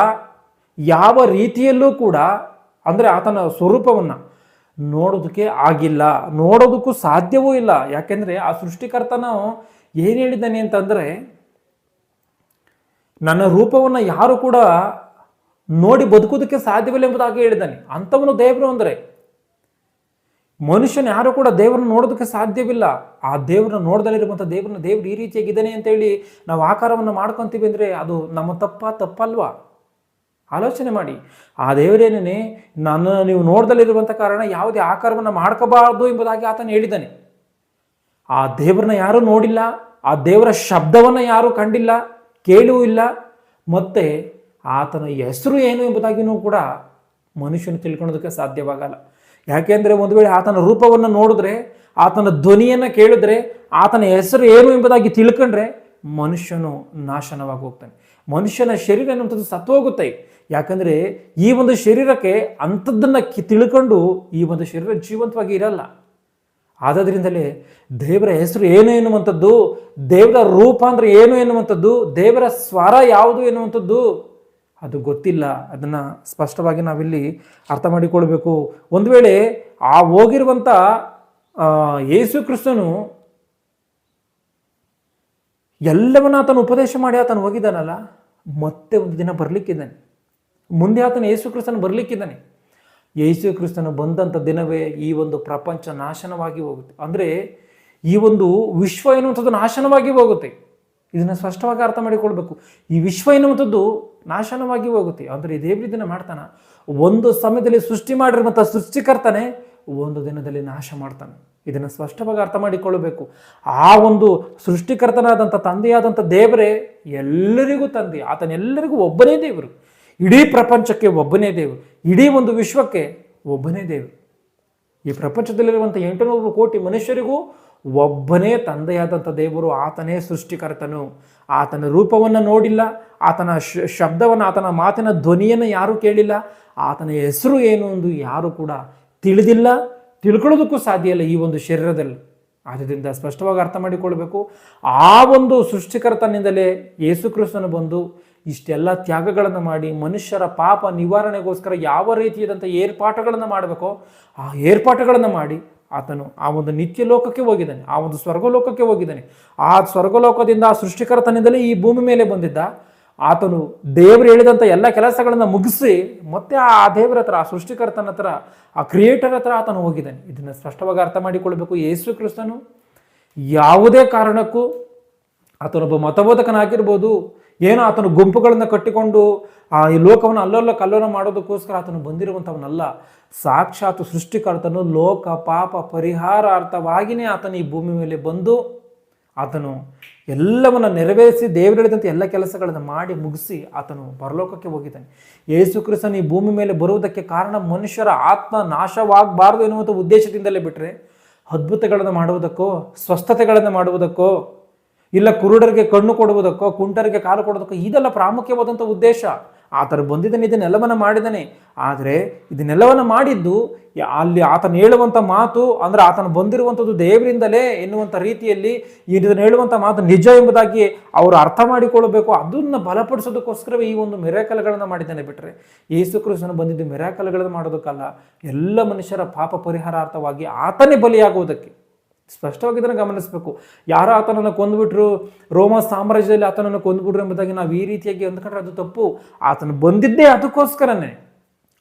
ಯಾವ ರೀತಿಯಲ್ಲೂ ಕೂಡ, ಅಂದರೆ ಆತನ ಸ್ವರೂಪವನ್ನು ನೋಡೋದಕ್ಕೆ ಆಗಿಲ್ಲ, ನೋಡೋದಕ್ಕೂ ಸಾಧ್ಯವೂ ಇಲ್ಲ. ಯಾಕೆಂದರೆ ಆ ಸೃಷ್ಟಿಕರ್ತನ ಏನು ಹೇಳಿದ್ದಾನೆ ಅಂತಂದರೆ, ನನ್ನ ರೂಪವನ್ನು ಯಾರು ಕೂಡ ನೋಡಿ ಬದುಕೋದಕ್ಕೆ ಸಾಧ್ಯವಿಲ್ಲ ಎಂಬುದಾಗಿ ಹೇಳಿದ್ದಾನೆ. ಅಂಥವನು ದೇವರು ಅಂದರೆ ಮನುಷ್ಯನ ಯಾರು ಕೂಡ ದೇವರನ್ನ ನೋಡೋದಕ್ಕೆ ಸಾಧ್ಯವಿಲ್ಲ. ಆ ದೇವರನ್ನ ನೋಡ್ದಲ್ಲಿರುವಂಥ ದೇವ್ರನ್ನ ದೇವ್ರು ಈ ರೀತಿಯಾಗಿದ್ದಾನೆ ಅಂತೇಳಿ ನಾವು ಆಕಾರವನ್ನು ಮಾಡ್ಕೊತೀವಿ ಅಂದರೆ ಅದು ನಮ್ಮ ತಪ್ಪ ತಪ್ಪಲ್ವಾ? ಆಲೋಚನೆ ಮಾಡಿ. ಆ ದೇವರೇನೇ ನನ್ನ ನೀವು ನೋಡ್ದಲ್ಲಿರುವಂಥ ಕಾರಣ ಯಾವುದೇ ಆಕಾರವನ್ನು ಮಾಡ್ಕೋಬಾರ್ದು ಎಂಬುದಾಗಿ ಆತನು ಹೇಳಿದ್ದಾನೆ. ಆ ದೇವರನ್ನ ಯಾರೂ ನೋಡಿಲ್ಲ, ಆ ದೇವರ ಶಬ್ದವನ್ನು ಯಾರೂ ಕಂಡಿಲ್ಲ ಕೇಳೂ ಇಲ್ಲ. ಮತ್ತೆ ಆತನ ಹೆಸರು ಏನು ಎಂಬುದಾಗಿಯೂ ಕೂಡ ಮನುಷ್ಯನ ತಿಳ್ಕೊಳೋದಕ್ಕೆ ಸಾಧ್ಯವಾಗಲ್ಲ. ಯಾಕೆಂದರೆ ಒಂದು ವೇಳೆ ಆತನ ರೂಪವನ್ನು ನೋಡಿದ್ರೆ, ಆತನ ಧ್ವನಿಯನ್ನು ಕೇಳಿದ್ರೆ, ಆತನ ಹೆಸರು ಏನು ಎಂಬುದಾಗಿ ತಿಳ್ಕೊಂಡ್ರೆ ಮನುಷ್ಯನು ನಾಶನವಾಗಿ ಹೋಗ್ತಾನೆ. ಮನುಷ್ಯನ ಶರೀರ ಅನ್ನುವಂಥದ್ದು ಸತ್ತೋಗುತ್ತೆ ಯಾಕಂದರೆ ಈ ಒಂದು ಶರೀರಕ್ಕೆ ಅಂಥದ್ದನ್ನು ಕಿ ತಿಳ್ಕೊಂಡು ಈ ಒಂದು ಶರೀರ ಜೀವಂತವಾಗಿ ಇರಲ್ಲ. ಆದ್ದರಿಂದಲೇ ದೇವರ ಹೆಸರು ಏನು ಎನ್ನುವಂಥದ್ದು, ದೇವರ ರೂಪ ಅಂದರೆ ಏನು ಎನ್ನುವಂಥದ್ದು, ದೇವರ ಸ್ವರ ಯಾವುದು ಎನ್ನುವಂಥದ್ದು ಅದು ಗೊತ್ತಿಲ್ಲ. ಅದನ್ನು ಸ್ಪಷ್ಟವಾಗಿ ನಾವಿಲ್ಲಿ ಅರ್ಥ ಮಾಡಿಕೊಳ್ಬೇಕು. ಒಂದು ವೇಳೆ ಆ ಹೋಗಿರುವಂಥ ಯೇಸು ಕ್ರಿಸ್ತನು ಎಲ್ಲವನ್ನ ಆತನು ಉಪದೇಶ ಮಾಡಿ ಆತನು ಹೋಗಿದ್ದಾನಲ್ಲ, ಮತ್ತೆ ಒಂದು ದಿನ ಬರಲಿಕ್ಕಿದ್ದಾನೆ. ಮುಂದೆ ಆತನು ಯೇಸು ಕ್ರಿಸ್ತನು ಬರಲಿಕ್ಕಿದ್ದಾನೆ. ಯೇಸು ಕ್ರಿಸ್ತನು ಬಂದಂಥ ದಿನವೇ ಈ ಒಂದು ಪ್ರಪಂಚ ನಾಶನವಾಗಿ ಹೋಗುತ್ತೆ. ಅಂದರೆ ಈ ಒಂದು ವಿಶ್ವ ಎನ್ನುವಂಥದ್ದು ನಾಶನವಾಗಿ ಹೋಗುತ್ತೆ. ಇದನ್ನು ಸ್ಪಷ್ಟವಾಗಿ ಅರ್ಥ ಮಾಡಿಕೊಳ್ಬೇಕು. ಈ ವಿಶ್ವ ಎನ್ನುವಂಥದ್ದು ನಾಶನವಾಗಿ ಹೋಗುತ್ತೆ. ಅಂದರೆ ದೇವ್ರ ಇದನ್ನು ಮಾಡ್ತಾನೆ? ಒಂದು ಸಮಯದಲ್ಲಿ ಸೃಷ್ಟಿ ಮಾಡಿರುವಂಥ ಸೃಷ್ಟಿಕರ್ತನೆ ಒಂದು ದಿನದಲ್ಲಿ ನಾಶ ಮಾಡ್ತಾನೆ. ಇದನ್ನು ಸ್ಪಷ್ಟವಾಗಿ ಅರ್ಥ ಮಾಡಿಕೊಳ್ಳಬೇಕು ಆ ಒಂದು ಸೃಷ್ಟಿಕರ್ತನಾದಂಥ ತಂದೆಯಾದಂಥ ದೇವರೇ ಎಲ್ಲರಿಗೂ ತಂದೆ. ಆತನೆಲ್ಲರಿಗೂ ಒಬ್ಬನೇ ದೇವರು. ಇಡೀ ಪ್ರಪಂಚಕ್ಕೆ ಒಬ್ಬನೇ ದೇವರು. ಇಡೀ ಒಂದು ವಿಶ್ವಕ್ಕೆ ಒಬ್ಬನೇ ದೇವರು. ಈ ಪ್ರಪಂಚದಲ್ಲಿರುವಂಥ ಎಂಟುನೂರು ಕೋಟಿ ಮನುಷ್ಯರಿಗೂ ಒಬ್ಬನೇ ತಂದೆಯಾದಂಥ ದೇವರು ಆತನೇ ಸೃಷ್ಟಿಕರ್ತನು. ಆತನ ರೂಪವನ್ನು ನೋಡಿಲ್ಲ, ಆತನ ಶಬ್ದವನ್ನು, ಆತನ ಮಾತಿನ ಧ್ವನಿಯನ್ನು ಯಾರೂ ಕೇಳಿಲ್ಲ. ಆತನ ಹೆಸರು ಏನು ಎಂದು ಯಾರೂ ಕೂಡ ತಿಳಿದಿಲ್ಲ, ತಿಳ್ಕೊಳ್ಳೋದಕ್ಕೂ ಸಾಧ್ಯ ಇಲ್ಲ ಈ ಒಂದು ಶರೀರದಲ್ಲಿ. ಆದ್ದರಿಂದ ಸ್ಪಷ್ಟವಾಗಿ ಅರ್ಥ ಮಾಡಿಕೊಳ್ಬೇಕು. ಆ ಒಂದು ಸೃಷ್ಟಿಕರ್ತನಿಂದಲೇ ಯೇಸು ಕ್ರಿಸ್ತನು ಬಂದು ಇಷ್ಟೆಲ್ಲ ತ್ಯಾಗಗಳನ್ನು ಮಾಡಿ ಮನುಷ್ಯರ ಪಾಪ ನಿವಾರಣೆಗೋಸ್ಕರ ಯಾವ ರೀತಿಯಾದಂಥ ಏರ್ಪಾಟುಗಳನ್ನು ಮಾಡಬೇಕೋ, ಆ ಏರ್ಪಾಟುಗಳನ್ನು ಮಾಡಿ ಆತನು ಆ ಒಂದು ನಿತ್ಯ ಲೋಕಕ್ಕೆ ಹೋಗಿದ್ದಾನೆ, ಆ ಒಂದು ಸ್ವರ್ಗಲೋಕಕ್ಕೆ ಹೋಗಿದ್ದಾನೆ. ಆ ಸ್ವರ್ಗಲೋಕದಿಂದ ಆ ಸೃಷ್ಟಿಕರ್ತನಿಂದಲೇ ಈ ಭೂಮಿ ಮೇಲೆ ಬಂದಿದ್ದ ಆತನು ದೇವರು ಹೇಳಿದಂಥ ಎಲ್ಲ ಕೆಲಸಗಳನ್ನು ಮುಗಿಸಿ ಮತ್ತೆ ಆ ದೇವರ ಹತ್ರ, ಆ ಸೃಷ್ಟಿಕರ್ತನ ಹತ್ರ, ಆ ಕ್ರಿಯೇಟರ್ ಹತ್ರ ಆತನು ಹೋಗಿದ್ದಾನೆ. ಇದನ್ನು ಸ್ಪಷ್ಟವಾಗಿ ಅರ್ಥ ಮಾಡಿಕೊಳ್ಬೇಕು ಯೇಸು ಕ್ರಿಸ್ತನು. ಯಾವುದೇ ಕಾರಣಕ್ಕೂ ಆತನೊಬ್ಬ ಮತಬೋಧಕನಾಗಿರ್ಬೋದು ಏನೋ ಆತನು ಗುಂಪುಗಳನ್ನು ಕಟ್ಟಿಕೊಂಡು, ಆ, ಈ ಲೋಕವನ್ನು ಅಲ್ಲಲ್ಲ ಕಲ್ಲೋಲ ಮಾಡೋದಕ್ಕೋಸ್ಕರ ಆತನು ಬಂದಿರುವಂಥವನಲ್ಲ. ಸಾಕ್ಷಾತ್ ಸೃಷ್ಟಿಕರ್ತನು ಲೋಕ, ಪಾಪ ಪರಿಹಾರಾರ್ಥವಾಗಿಯೇ ಆತನು ಈ ಭೂಮಿ ಮೇಲೆ ಬಂದು ಆತನು ಎಲ್ಲವನ್ನು ನೆರವೇರಿಸಿ ದೇವರಿಳಿದಂತೆ ಎಲ್ಲ ಕೆಲಸಗಳನ್ನು ಮಾಡಿ ಮುಗಿಸಿ ಆತನು ಪರಲೋಕಕ್ಕೆ ಹೋಗಿದ್ದಾನೆ. ಯೇಸು ಕ್ರಿಸ್ತನ್ ಈ ಭೂಮಿ ಮೇಲೆ ಬರುವುದಕ್ಕೆ ಕಾರಣ ಮನುಷ್ಯರ ಆತ್ಮ ನಾಶವಾಗಬಾರದು ಎನ್ನುವಂಥ ಉದ್ದೇಶದಿಂದಲೇ ಬಿಟ್ಟರೆ ಅದ್ಭುತಗಳನ್ನು ಮಾಡುವುದಕ್ಕೋ, ಸ್ವಸ್ಥತೆಗಳನ್ನು ಮಾಡುವುದಕ್ಕೋ ಇಲ್ಲ ಕುರುಡರಿಗೆ ಕಣ್ಣು ಕೊಡುವುದಕ್ಕೋ, ಕುಂಟರಿಗೆ ಕಾಲು ಕೊಡೋದಕ್ಕೋ ಇದೆಲ್ಲ ಪ್ರಾಮುಖ್ಯವಾದಂಥ ಉದ್ದೇಶ. ಆತನು ಬಂದಿದ್ದಾನೆ, ಇದನ್ನೆಲ್ಲವನ್ನ ಮಾಡಿದ್ದಾನೆ. ಆದರೆ ಇದನ್ನೆಲ್ಲವನ್ನ ಮಾಡಿದ್ದು, ಅಲ್ಲಿ ಆತನು ಹೇಳುವಂಥ ಮಾತು, ಅಂದರೆ ಆತನು ಬಂದಿರುವಂಥದ್ದು ದೇವರಿಂದಲೇ ಎನ್ನುವಂಥ ರೀತಿಯಲ್ಲಿ ಇದನ್ನು ಹೇಳುವಂಥ ಮಾತು ನಿಜ ಎಂಬುದಾಗಿ ಅವರು ಅರ್ಥ ಮಾಡಿಕೊಳ್ಳಬೇಕು. ಅದನ್ನು ಬಲಪಡಿಸೋದಕ್ಕೋಸ್ಕರವೇ ಈ ಒಂದು ಮಿರಾಕಲ್ಗಳನ್ನು ಮಾಡಿದ್ದಾನೆ ಬಿಟ್ಟರೆ ಯೇಸು ಕ್ರಿಸ್ತನು ಬಂದಿದ್ದು ಮಿರಾಕಲ್ಗಳನ್ನು ಮಾಡೋದಕ್ಕಲ್ಲ. ಎಲ್ಲ ಮನುಷ್ಯರ ಪಾಪ ಪರಿಹಾರಾರ್ಥವಾಗಿ ಆತನೇ ಬಲಿಯಾಗುವುದಕ್ಕೆ. ಸ್ಪಷ್ಟವಾಗಿ ಇದನ್ನು ಗಮನಿಸಬೇಕು. ಯಾರು ಆತನನ್ನು ಕೊಂದುಬಿಟ್ರು, ರೋಮ ಸಾಮ್ರಾಜ್ಯದಲ್ಲಿ ಆತನನ್ನು ಕೊಂದುಬಿಟ್ರು ಎಂಬುದಾಗಿ ನಾವು ಈ ರೀತಿಯಾಗಿ ಅಂದ್ಕೊಂಡ್ರೆ ಅದು ತಪ್ಪು. ಆತನು ಬಂದಿದ್ದೇ ಅದಕ್ಕೋಸ್ಕರನೇ.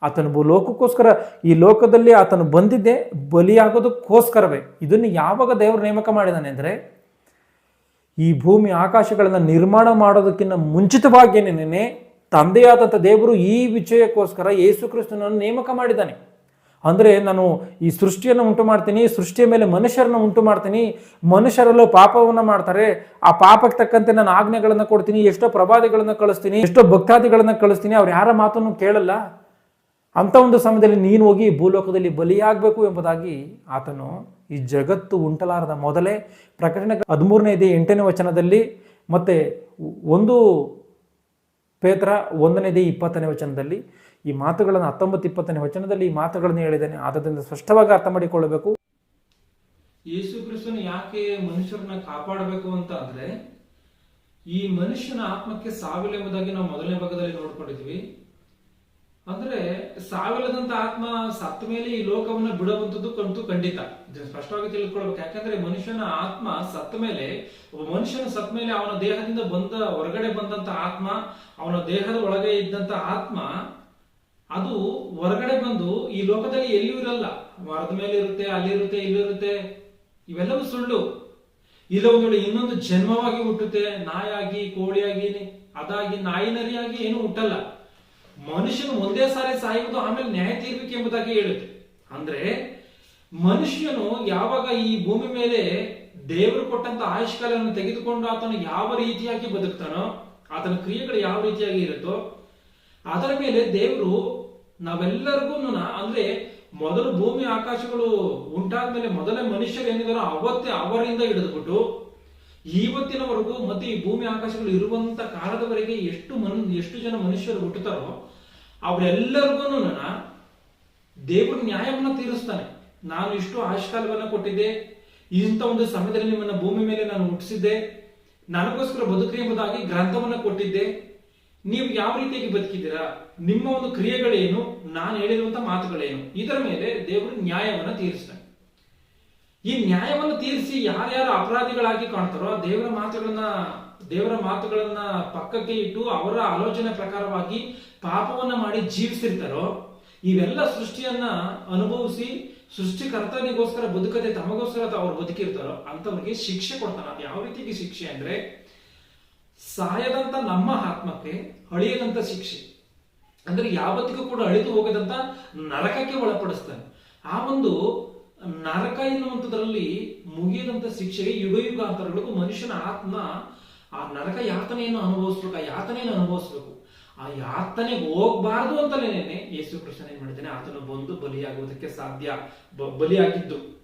ಆತನ ಲೋಕಕ್ಕೋಸ್ಕರ ಈ ಲೋಕದಲ್ಲಿ ಆತನು ಬಂದಿದ್ದೆ ಬಲಿಯಾಗೋದಕ್ಕೋಸ್ಕರವೇ. ಇದನ್ನು ಯಾವಾಗ ದೇವರು ನೇಮಕ ಮಾಡಿದಾನೆ ಅಂದರೆ, ಈ ಭೂಮಿ ಆಕಾಶಗಳನ್ನು ನಿರ್ಮಾಣ ಮಾಡೋದಕ್ಕಿಂತ ಮುಂಚಿತವಾಗಿಯೇ ತಂದೆಯಾದಂಥ ದೇವರು ಈ ವಿಜಯಕ್ಕೋಸ್ಕರ ಯೇಸು ಕ್ರಿಸ್ತನನ್ನು ನೇಮಕ ಮಾಡಿದ್ದಾನೆ. ಅಂದರೆ ನಾನು ಈ ಸೃಷ್ಟಿಯನ್ನು ಉಂಟು ಮಾಡ್ತೀನಿ, ಸೃಷ್ಟಿಯ ಮೇಲೆ ಮನುಷ್ಯರನ್ನು ಉಂಟು ಮಾಡ್ತೀನಿ, ಮನುಷ್ಯರಲ್ಲೂ ಪಾಪವನ್ನು ಮಾಡ್ತಾರೆ, ಆ ಪಾಪಕ್ಕೆ ತಕ್ಕಂತೆ ನಾನು ಆಜ್ಞೆಗಳನ್ನು ಕೊಡ್ತೀನಿ, ಎಷ್ಟೋ ಪ್ರಭಾದಿಗಳನ್ನು ಕಳಿಸ್ತೀನಿ, ಎಷ್ಟೋ ಭಕ್ತಾದಿಗಳನ್ನು ಕಳಿಸ್ತೀನಿ, ಅವ್ರು ಯಾರ ಮಾತನ್ನು ಕೇಳಲ್ಲ. ಅಂಥ ಒಂದು ಸಮಯದಲ್ಲಿ ನೀನು ಹೋಗಿ ಭೂಲೋಕದಲ್ಲಿ ಬಲಿಯಾಗಬೇಕು ಎಂಬುದಾಗಿ ಆತನು ಈ ಜಗತ್ತು ಉಂಟಲಾರದ ಮೊದಲೇ ಪ್ರಕಟಣೆ ಹದಿಮೂರನೇ ಇದೆ ಎಂಟನೇ ವಚನದಲ್ಲಿ ಮತ್ತೆ ಒಂದು ಪೇತ್ರ ಒಂದನೇ ದೇ ಇಪ್ಪತ್ತನೇ ವಚನದಲ್ಲಿ ಈ ಮಾತುಗಳನ್ನು ಹತ್ತೊಂಬತ್ತು ಇಪ್ಪತ್ತನೇ ವಚನದಲ್ಲಿ ಈ ಮಾತುಗಳನ್ನು ಹೇಳಿದ್ದಾನೆ. ಆದ್ದರಿಂದ ಸ್ಪಷ್ಟವಾಗಿ ಅರ್ಥ ಮಾಡಿಕೊಳ್ಳಬೇಕು ಯೇಸು ಕ್ರಿಸ್ತನು ಯಾಕೆ ಮನುಷ್ಯರನ್ನ ಕಾಪಾಡಬೇಕು ಅಂತ ಅಂದ್ರೆ, ಈ ಮನುಷ್ಯನ ಆತ್ಮಕ್ಕೆ ಸಾವಿಲ್ಲ ಎಂಬುದಾಗಿ ನಾವು ಮೊದಲನೇ ಭಾಗದಲ್ಲಿ ನೋಡ್ಕೊಂಡಿದ್ವಿ. ಅಂದ್ರೆ ಸಾವಿಲ್ಲದಂತ ಆತ್ಮ ಸತ್ತ ಮೇಲೆ ಈ ಲೋಕವನ್ನ ಬಿಡುವಂತದ್ದು ಕಂತು ಖಂಡಿತ. ಸ್ಪಷ್ಟವಾಗಿ ತಿಳ್ಕೊಳ್ಬೇಕು. ಯಾಕಂದ್ರೆ ಮನುಷ್ಯನ ಆತ್ಮ ಸತ್ತ ಮೇಲೆ, ಒಬ್ಬ ಮನುಷ್ಯನ ಸತ್ತ ಮೇಲೆ ಅವನ ದೇಹದಿಂದ ಬಂದ ಹೊರಗಡೆ ಬಂದಂತ ಆತ್ಮ, ಅವನ ದೇಹದ ಒಳಗೆ ಇದ್ದಂತ ಆತ್ಮ ಅದು ಹೊರಗಡೆ ಬಂದು ಈ ಲೋಕದಲ್ಲಿ ಎಲ್ಲಿಯೂ ಇರಲ್ಲ? ಮರದ ಮೇಲೆ ಇರುತ್ತೆ ಅಲ್ಲಿರುತ್ತೆ ಇಲ್ಲಿರುತ್ತೆ ಇವೆಲ್ಲವೂ ಸುಳ್ಳು. ಇಲ್ಲ ನೋಡಿ, ಇನ್ನೊಂದು ಜನ್ಮವಾಗಿ ಹುಟ್ಟುತ್ತೆ. ನಾಯಾಗಿ ಕೋಳಿಯಾಗಿ ಅದಾಗಿ ನಾಯಿ ನರಿಯಾಗಿ ಏನು ಹುಟ್ಟಲ್ಲ. ಮನುಷ್ಯನು ಒಂದೇ ಸಾರಿ ಸಾಯುವುದು, ಆಮೇಲೆ ನ್ಯಾಯ ತೀರ್ಬೇಕು ಎಂಬುದಾಗಿ ಹೇಳುತ್ತೆ. ಅಂದ್ರೆ, ಮನುಷ್ಯನು ಯಾವಾಗ ಈ ಭೂಮಿ ಮೇಲೆ ದೇವರು ಕೊಟ್ಟಂತ ಆಯುಷ್ಕಾಲವನ್ನು ತೆಗೆದುಕೊಂಡು ಆತನು ಯಾವ ರೀತಿಯಾಗಿ ಬದುಕ್ತಾನೋ, ಆತನ ಕ್ರಿಯೆಗಳು ಯಾವ ರೀತಿಯಾಗಿ ಇರುತ್ತೋ, ಅದರ ಮೇಲೆ ದೇವರು ನಾವೆಲ್ಲರಿಗೂ ಅಂದ್ರೆ ಮೊದಲು ಭೂಮಿ ಆಕಾಶಗಳು ಉಂಟಾದ ಮೇಲೆ ಮೊದಲೇ ಮನುಷ್ಯರು ಏನಿದಾರೋ ಅವತ್ತೇ ಅವರಿಂದ ಹಿಡಿದುಬಿಟ್ಟು ಇವತ್ತಿನವರೆಗೂ ಮತ್ತೆ ಈ ಭೂಮಿ ಆಕಾಶಗಳು ಇರುವಂತ ಕಾಲದವರೆಗೆ ಎಷ್ಟು ಮನ್ ಎಷ್ಟು ಜನ ಮನುಷ್ಯರು ಹುಟ್ಟುತ್ತಾರೋ ಅವರೆಲ್ಲರಿಗೂ ದೇವರು ನ್ಯಾಯವನ್ನ ತೀರಿಸ್ತಾನೆ. ನಾನು ಇಷ್ಟು ಆಶ್ಕಾಲವನ್ನ ಕೊಟ್ಟಿದ್ದೆ, ಇಂಥ ಒಂದು ಸಮಯದಲ್ಲಿ ನಿಮ್ಮನ್ನ ಭೂಮಿ ಮೇಲೆ ನಾನು ಹುಟ್ಟಿಸಿದ್ದೆ, ನನಗೋಸ್ಕರ ಬದುಕಿ ಎಂಬುದಾಗಿ ಗ್ರಂಥವನ್ನ ಕೊಟ್ಟಿದ್ದೆ. ನೀವು ಯಾವ ರೀತಿಯಾಗಿ ಬದುಕಿದ್ದೀರಾ? ನಿಮ್ಮ ಒಂದು ಕ್ರಿಯೆಗಳೇನು? ನಾನು ಹೇಳಿರುವಂತಹ ಮಾತುಗಳೇನು? ಇದರ ಮೇಲೆ ದೇವರು ನ್ಯಾಯವನ್ನ ತೀರಿಸ್ತಾನೆ. ಈ ನ್ಯಾಯವನ್ನು ತೀರಿಸಿ ಯಾರ್ಯಾರು ಅಪರಾಧಿಗಳಾಗಿ ಕಾಣ್ತಾರೋ, ದೇವರ ಮಾತುಗಳನ್ನ ದೇವರ ಮಾತುಗಳನ್ನ ಪಕ್ಕಕ್ಕೆ ಇಟ್ಟು ಅವರ ಆಲೋಚನೆ ಪ್ರಕಾರವಾಗಿ ಪಾಪವನ್ನ ಮಾಡಿ ಜೀವಿಸಿರ್ತಾರೋ, ಇವೆಲ್ಲ ಸೃಷ್ಟಿಯನ್ನ ಅನುಭವಿಸಿ ಸೃಷ್ಟಿಕರ್ತನಿಗೋಸ್ಕರ ಬದುಕದೆ ತಮಗೋಸ್ಕರ ಅವ್ರು ಬದುಕಿರ್ತಾರೋ ಅಂತವ್ರಿಗೆ ಶಿಕ್ಷೆ ಕೊಡ್ತಾನೆ. ಯಾವ ರೀತಿಗೆ ಶಿಕ್ಷೆ ಅಂದ್ರೆ ಸಾಯದಂತ ನಮ್ಮ ಆತ್ಮಕ್ಕೆ ಅಳಿಯದಂತ ಶಿಕ್ಷೆ. ಅಂದ್ರೆ ಯಾವತ್ತಿಗೂ ಕೂಡ ಅಳಿದು ಹೋಗದಂತ ನರಕಕ್ಕೆ ಒಳಪಡಿಸ್ತಾನೆ. ಆ ಒಂದು ನರಕ ಎನ್ನುವಂಥದ್ರಲ್ಲಿ ಮುಗಿಯದಂತ ಶಿಕ್ಷೆಗೆ ಯುಗ ಯುಗಾಂತರಗಳಿಗೂ ಮನುಷ್ಯನ ಆತ್ಮ ಆ ನರಕ ಯಾತನೆಯನ್ನು ಅನುಭವಿಸ್ಬೇಕು, ಆ ಯಾತನೆಯನ್ನು ಅನುಭವಿಸ್ಬೇಕು. ಆ ಯಾತನೆಗೆ ಹೋಗ್ಬಾರ್ದು ಅಂತಲೇ ಯೇಸು ಕೃಷ್ಣ ಏನ್ ಮಾಡಿದ್ದಾನೆ? ಆತನು ಬಂದು ಬಲಿಯಾಗುವುದಕ್ಕೆ ಸಾಧ್ಯ ಬಲಿಯಾಗಿದ್ದು.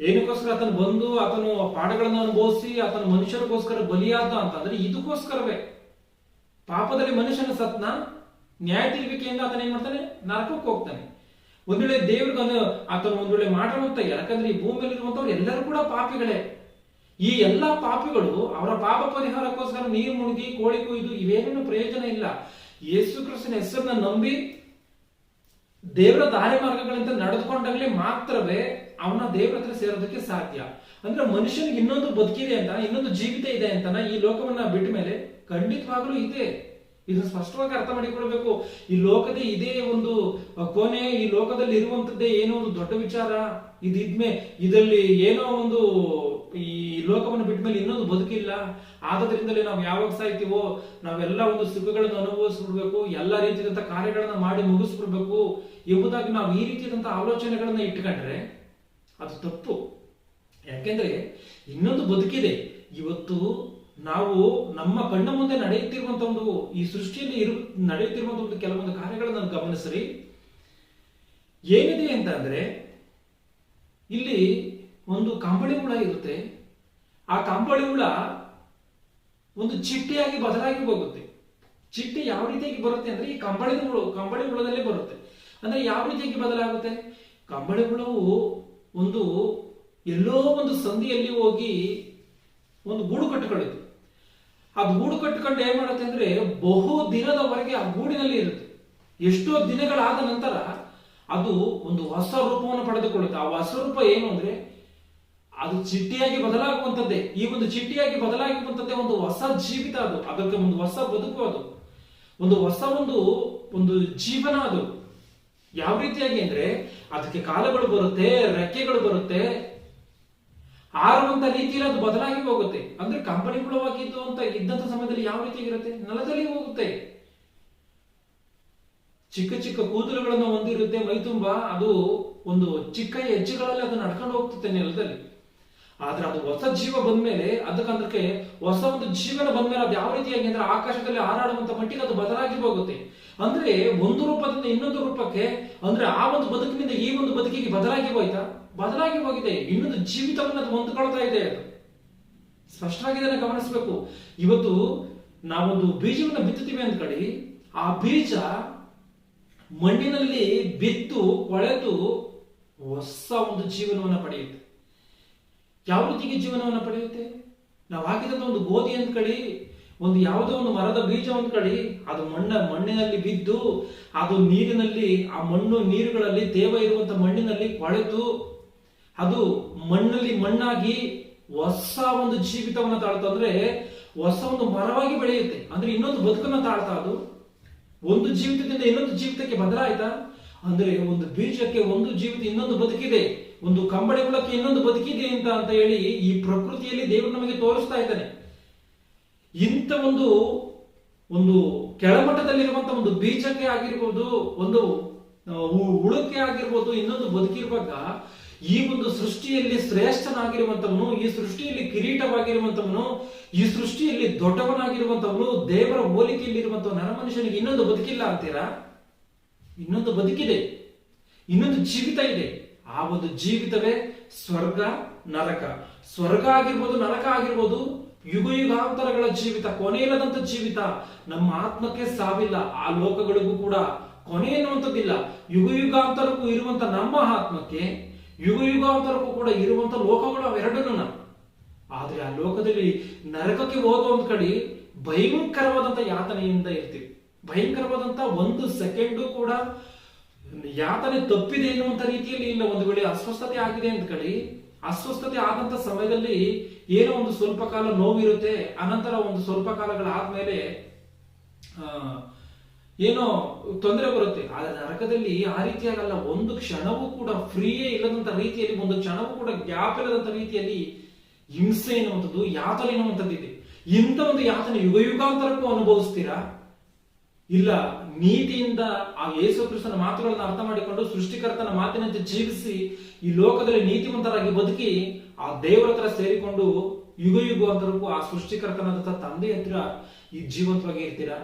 ಏನಕ್ಕೋಸ್ಕರ ಆತನು ಬಂದು ಆತನು ಪಾಠಗಳನ್ನು ಅನುಭವಿಸಿ ಆತನ ಮನುಷ್ಯರಿಗೋಸ್ಕರ ಬಲಿಯಾದ ಅಂತಂದ್ರೆ ಇದಕ್ಕೋಸ್ಕರವೇ ಪಾಪದಲ್ಲಿ ಮನುಷ್ಯನ ಸತ್ನ ನ್ಯಾಯ ತೀರ್ವಿಕೆಯಿಂದ ಆತನ ಏನ್ ಮಾಡ್ತಾನೆ? ನರಕಕ್ಕೆ ಹೋಗ್ತಾನೆ. ಒಂದ್ ವೇಳೆ ದೇವ್ರಿಗೆ ಅನು ಆತನು ಒಂದ್ ವೇಳೆ ಮಾಡಿರುವಂತ, ಯಾಕಂದ್ರೆ ಈ ಭೂಮಿಯಲ್ಲಿ ಇರುವಂತವ್ರು ಎಲ್ಲರೂ ಕೂಡ ಪಾಪಿಗಳೇ. ಈ ಎಲ್ಲಾ ಪಾಪಿಗಳು ಅವರ ಪಾಪ ಪರಿಹಾರಕ್ಕೋಸ್ಕರ ನೀರು ಮುಳುಗಿ ಕೋಳಿ ಕುಯ್ದು ಇವೇನೇನು ಪ್ರಯೋಜನ ಇಲ್ಲ. ಯೇಸು ಕ್ರಿಸ್ತನ ಹೆಸರನ್ನ ನಂಬಿ ದೇವರ ದಾರಿ ಮಾರ್ಗಗಳಿಂದ ನಡೆದುಕೊಂಡಾಗಲೇ ಮಾತ್ರವೇ ಅವನ ದೇವರ ಹತ್ರ ಸೇರೋದಕ್ಕೆ ಸಾಧ್ಯ. ಅಂದ್ರೆ ಮನುಷ್ಯನಿಗೆ ಇನ್ನೊಂದು ಬದುಕಿದೆ ಅಂತ, ಇನ್ನೊಂದು ಜೀವಿತ ಇದೆ ಅಂತ ಈ ಲೋಕವನ್ನ ಬಿಟ್ಟ ಮೇಲೆ ಖಂಡಿತವಾಗ್ಲೂ ಇದೆ. ಇದು ಸ್ಪಷ್ಟವಾಗಿ ಅರ್ಥ ಮಾಡಿಕೊಳ್ಬೇಕು. ಈ ಲೋಕದ ಇದೇ ಒಂದು ಕೊನೆ, ಈ ಲೋಕದಲ್ಲಿ ಇರುವಂತದ್ದೇ ಏನೋ ಒಂದು ದೊಡ್ಡ ವಿಚಾರ. ಇದಿದ್ಮೇ, ಇದರಲ್ಲಿ ಏನೋ ಒಂದು, ಈ ಲೋಕವನ್ನು ಬಿಟ್ಟ ಮೇಲೆ ಇನ್ನೊಂದು ಬದುಕಿಲ್ಲ. ಆದ್ರಿಂದಲೇ ನಾವು ಯಾವಾಗ ಸಾಯ್ತೀವೋ, ನಾವೆಲ್ಲ ಒಂದು ಸುಖಗಳನ್ನು ಅನುಭವಿಸ್ಬಿಡ್ಬೇಕು, ಎಲ್ಲ ರೀತಿಯಾದಂತ ಕಾರ್ಯಗಳನ್ನ ಮಾಡಿ ಮುಗಿಸ್ಬಿಡ್ಬೇಕು ಎಂಬುದಾಗಿ ನಾವು ಈ ರೀತಿಯಾದಂತಹ ಆಲೋಚನೆಗಳನ್ನ ಇಟ್ಕೊಂಡ್ರೆ ಅದು ತಪ್ಪು. ಯಾಕೆಂದ್ರೆ ಇನ್ನೊಂದು ಬದುಕಿದೆ. ಇವತ್ತು ನಾವು ನಮ್ಮ ಕಣ್ಣ ಮುಂದೆ ನಡೆಯುತ್ತಿರುವಂತ ಒಂದು ಈ ಸೃಷ್ಟಿಯಲ್ಲಿ ಇರು ನಡೆಯುತ್ತಿರುವಂತ ಒಂದು ಕೆಲವೊಂದು ಕಾರ್ಯಗಳನ್ನ ಗಮನಿಸ್ರಿ. ಏನಿದೆ ಅಂತ ಅಂದ್ರೆ, ಇಲ್ಲಿ ಒಂದು ಕಂಬಳಿ ಹುಳ ಇರುತ್ತೆ. ಆ ಕಂಬಳಿ ಹುಳ ಒಂದು ಚಿಟ್ಟೆಯಾಗಿ ಬದಲಾಗಿ ಹೋಗುತ್ತೆ. ಚಿಟ್ಟೆ ಯಾವ ರೀತಿಯಾಗಿ ಬರುತ್ತೆ ಅಂದ್ರೆ ಈ ಕಂಬಳಿ ಹುಳು, ಕಂಬಳಿ ಹುಳದಲ್ಲೇ ಬರುತ್ತೆ. ಅಂದ್ರೆ ಯಾವ ರೀತಿಯಾಗಿ ಬದಲಾಗುತ್ತೆ? ಕಂಬಳಿ ಹುಳವು ಒಂದು ಎಲ್ಲೋ ಒಂದು ಸಂಧಿಯಲ್ಲಿ ಹೋಗಿ ಒಂದು ಗೂಡು ಕಟ್ಟಿಕೊಳ್ಳುತ್ತೆ ಆ ಗೂಡು ಕಟ್ಟಿಕೊಂಡು ಏನ್ ಮಾಡುತ್ತೆ ಅಂದ್ರೆ ಬಹು ದಿನದವರೆಗೆ ಆ ಗೂಡಿನಲ್ಲಿ ಇರುತ್ತೆ. ಎಷ್ಟೋ ದಿನಗಳಾದ ನಂತರ ಅದು ಒಂದು ಹೊಸ ರೂಪವನ್ನು ಪಡೆದುಕೊಳ್ಳುತ್ತೆ. ಆ ಹೊಸ ರೂಪ ಏನು ಅಂದ್ರೆ ಅದು ಚಿಟ್ಟಿಯಾಗಿ ಬದಲಾಗುವಂತದ್ದೇ ಈ ಒಂದು ಚಿಟ್ಟಿಯಾಗಿ ಬದಲಾಗುವಂತದ್ದೇ ಒಂದು ಹೊಸ ಜೀವಿತ ಅದು. ಅದಕ್ಕೆ ಒಂದು ಹೊಸ ಬದುಕು ಅದು. ಒಂದು ಹೊಸ ಒಂದು ಒಂದು ಜೀವನ ಅದು. ಯಾವ ರೀತಿಯಾಗಿ ಅಂದ್ರೆ ಅದಕ್ಕೆ ಕಾಲಗಳು ಬರುತ್ತೆ, ರೆಕ್ಕೆಗಳು ಬರುತ್ತೆ. ಆರುವಂತ ರೀತಿಯಲ್ಲಿ ಅದು ಬದಲಾಗಿ ಹೋಗುತ್ತೆ. ಅಂದ್ರೆ ಕಂಪನಿ ಕುಳವಾಗಿದ್ದು ಅಂತ ಇದ್ದಂತ ಸಮಯದಲ್ಲಿ ಯಾವ ರೀತಿಯಾಗಿರುತ್ತೆ ನೆಲದಲ್ಲಿ ಹೋಗುತ್ತೆ. ಚಿಕ್ಕ ಚಿಕ್ಕ ಕೂದಲುಗಳನ್ನು ಹೊಂದಿರುತ್ತೆ ಮೈ ತುಂಬ. ಅದು ಒಂದು ಚಿಕ್ಕ ಹೆಜ್ಜೆಗಳಲ್ಲಿ ಅದು ನಡ್ಕೊಂಡು ಹೋಗ್ತದೆ ನೆಲದಲ್ಲಿ. ಆದ್ರೆ ಅದು ಹೊಸ ಜೀವ ಬಂದ್ಮೇಲೆ ಅದಕ್ಕಂದ್ರೆ ಹೊಸ ಒಂದು ಜೀವನ ಬಂದ್ಮೇಲೆ ಅದು ಯಾವ ರೀತಿಯಾಗಿ ಅಂದ್ರೆ ಆಕಾಶದಲ್ಲಿ ಹಾರಾಡುವಂತ ಮಟ್ಟಿಗೆ ಅದು ಬದಲಾಗಿ ಹೋಗುತ್ತೆ. ಅಂದ್ರೆ ಒಂದು ರೂಪದಿಂದ ಇನ್ನೊಂದು ರೂಪಕ್ಕೆ, ಅಂದ್ರೆ ಆ ಒಂದು ಬದುಕಿನಿಂದ ಈ ಒಂದು ಬದುಕಿಗೆ ಬದಲಾಗಿ ಹೋಯ್ತಾ? ಬದಲಾಗಿ ಹೋಗಿದೆ. ಇನ್ನೊಂದು ಜೀವಿತವನ್ನು ಅದು ಹೊಂದ್ಕೊಳ್ತಾ ಇದೆ ಅದು. ಸ್ಪಷ್ಟ ಆಗಿದೆ ಗಮನಿಸಬೇಕು. ಇವತ್ತು ನಾವೊಂದು ಬೀಜವನ್ನು ಬಿತ್ತುತ್ತೀವಿ ಅಂದ್ಕೊಳ್ಳಿ ಆ ಬೀಜ ಮಣ್ಣಿನಲ್ಲಿ ಬಿತ್ತು, ಕೊಳೆತು ಹೊಸ ಒಂದು ಜೀವನವನ್ನು ಪಡೆಯುತ್ತೆ. ಯಾವ ರೀತಿಗೆ ಜೀವನವನ್ನು ಪಡೆಯುತ್ತೆ? ನಾವು ಹಾಕಿದಂತ ಒಂದು ಗೋಧಿ ಅಂದ್ಕಳಿ ಒಂದು ಯಾವುದೋ ಒಂದು ಮರದ ಬೀಜ ಕಡೆ, ಅದು ಮಣ್ಣ, ಮಣ್ಣಿನಲ್ಲಿ ಬಿದ್ದು, ಅದು ನೀರಿನಲ್ಲಿ, ಆ ಮಣ್ಣು ನೀರುಗಳಲ್ಲಿ ತೇವ ಇರುವಂತ ಮಣ್ಣಿನಲ್ಲಿ ಕೊಳೆತು ಅದು ಮಣ್ಣಲ್ಲಿ ಮಣ್ಣಾಗಿ ಹೊಸ ಒಂದು ಜೀವಿತವನ್ನ ತಾಳ್ತಂದ್ರೆ ಹೊಸ ಒಂದು ಮರವಾಗಿ ಬೆಳೆಯುತ್ತೆ. ಅಂದ್ರೆ ಇನ್ನೊಂದು ಬದುಕನ್ನ ತಾಳ್ತಾ ಅದು. ಒಂದು ಜೀವಿತದಿಂದ ಇನ್ನೊಂದು ಜೀವಿತಕ್ಕೆ ಬದಲಾಯ್ತಾ. ಅಂದ್ರೆ ಒಂದು ಬೀಜಕ್ಕೆ ಒಂದು ಜೀವಿತ ಇನ್ನೊಂದು ಬದುಕಿದೆ. ಒಂದು ಕಂಬಳಿ ಹುಳಕ್ಕೆ ಇನ್ನೊಂದು ಬದುಕಿದೆ ಅಂತ ಅಂತ ಹೇಳಿ ಈ ಪ್ರಕೃತಿಯಲ್ಲಿ ದೇವರು ನಮಗೆ ತೋರಿಸ್ತಾ ಇದ್ದಾನೆ. ಇಂಥ ಒಂದು ಒಂದು ಕೆಳಮಟ್ಟದಲ್ಲಿರುವಂತಹ ಒಂದು ಬೀಜಕ್ಕೆ ಆಗಿರ್ಬೋದು, ಒಂದು ಉಳುಕೆ ಆಗಿರ್ಬೋದು, ಇನ್ನೊಂದು ಬದುಕಿರುವಾಗ ಈ ಒಂದು ಸೃಷ್ಟಿಯಲ್ಲಿ ಶ್ರೇಷ್ಠನಾಗಿರುವಂತವನು ಈ ಸೃಷ್ಟಿಯಲ್ಲಿ ಕಿರೀಟವಾಗಿರುವಂತವನು ಈ ಸೃಷ್ಟಿಯಲ್ಲಿ ದೊಡ್ಡವನಾಗಿರುವಂತವನು ದೇವರ ಹೋಲಿಕೆಯಲ್ಲಿರುವಂತಹ ನರಮನುಷ್ಯನಿಗೆ ಇನ್ನೊಂದು ಬದುಕಿಲ್ಲ ಅಂತೀರಾ? ಇನ್ನೊಂದು ಬದುಕಿದೆ. ಇನ್ನೊಂದು ಜೀವಿತ ಇದೆ. ಆ ಒಂದು ಜೀವಿತವೇ ಸ್ವರ್ಗ, ನರಕ. ಸ್ವರ್ಗ ಆಗಿರ್ಬೋದು, ನರಕ ಆಗಿರ್ಬೋದು ಯುಗ ಯುಗಾಂತರಗಳ ಜೀವಿತ ಕೊನೆಯಿಲ್ಲದಂತ ಜೀವಿತ ನಮ್ಮ ಆತ್ಮಕ್ಕೆ ಸಾವಿಲ್ಲ. ಆ ಲೋಕಗಳಿಗೂ ಕೂಡ ಕೊನೆ ಎನ್ನುವಂಥದ್ದಿಲ್ಲ. ಯುಗ ಯುಗಾಂತರಕ್ಕೂ ಇರುವಂತ ನಮ್ಮ ಆತ್ಮಕ್ಕೆ ಯುಗ ಯುಗಾಂತರಕ್ಕೂ ಕೂಡ ಇರುವಂತ ಲೋಕಗಳು ಅವೆರಡನ್ನ ಆದ್ರೆ ಆ ಲೋಕದಲ್ಲಿ ನರಕಕ್ಕೆ ಹೋಗೋ ಒಂದ್ ಕಡೆ ಭಯಂಕರವಾದಂತ ಯಾತನೆಯಿಂದ ಇರ್ತೀವಿ. ಭಯಂಕರವಾದಂತ ಒಂದು ಸೆಕೆಂಡು ಕೂಡ ಯಾತನೆ ತಪ್ಪಿದೆ ಎನ್ನುವಂತ ರೀತಿಯಲ್ಲಿ ಇಲ್ಲ. ಒಂದು ವೇಳೆ ಅಸ್ವಸ್ಥತೆ ಆಗಿದೆ ಅಂತ ಕಳಿ ಅಸ್ವಸ್ಥತೆ ಆದಂತ ಸಮಯದಲ್ಲಿ ಏನೋ ಒಂದು ಸ್ವಲ್ಪ ಕಾಲ ನೋವಿರುತ್ತೆ, ಅನಂತರ ಒಂದು ಸ್ವಲ್ಪ ಕಾಲಗಳಾದ್ಮೇಲೆ ಏನೋ ತೊಂದರೆ ಬರುತ್ತೆ. ಆದ್ರೆ ನರಕದಲ್ಲಿ ಆ ರೀತಿಯಾಗಲ್ಲ. ಒಂದು ಕ್ಷಣವೂ ಕೂಡ ಫ್ರೀಯೇ ಇಲ್ಲದಂತ ರೀತಿಯಲ್ಲಿ, ಒಂದು ಕ್ಷಣವೂ ಕೂಡ ಗ್ಯಾಪ್ ಇಲ್ಲದಂತ ರೀತಿಯಲ್ಲಿ ಹಿಂಸೆ ಎನ್ನುವಂಥದ್ದು, ಯಾತನೆ ಎನ್ನುವಂಥದ್ದು ಇದೆ ಇಂಥ ಒಂದು ಯಾತನೆ ಯುಗ ಯುಗಾಂತರಕ್ಕೂ ಅನುಭವಿಸ್ತೀರಾ? ಇಲ್ಲ, ನೀತಿಯಿಂದ ಆ ಯೇಸು ಕ್ರಿಸ್ತನ ಮಾತುಗಳನ್ನು ಅರ್ಥ ಮಾಡಿಕೊಂಡು ಸೃಷ್ಟಿಕರ್ತನ ಮಾತಿನಂತೆ ಜೀವಿಸಿ ಈ ಲೋಕದಲ್ಲಿ ನೀತಿವಂತರಾಗಿ ಬದುಕಿ ಆ ದೇವರ ಹತ್ರ ಸೇರಿಕೊಂಡು ಯುಗ ಯುಗಾಂತರಕ್ಕೂ ಆ ಸೃಷ್ಟಿಕರ್ತನಂತ ತಂದೆ ಹತ್ರ ಈ ಜೀವಂತವಾಗಿ ಇರ್ತೀರಾ?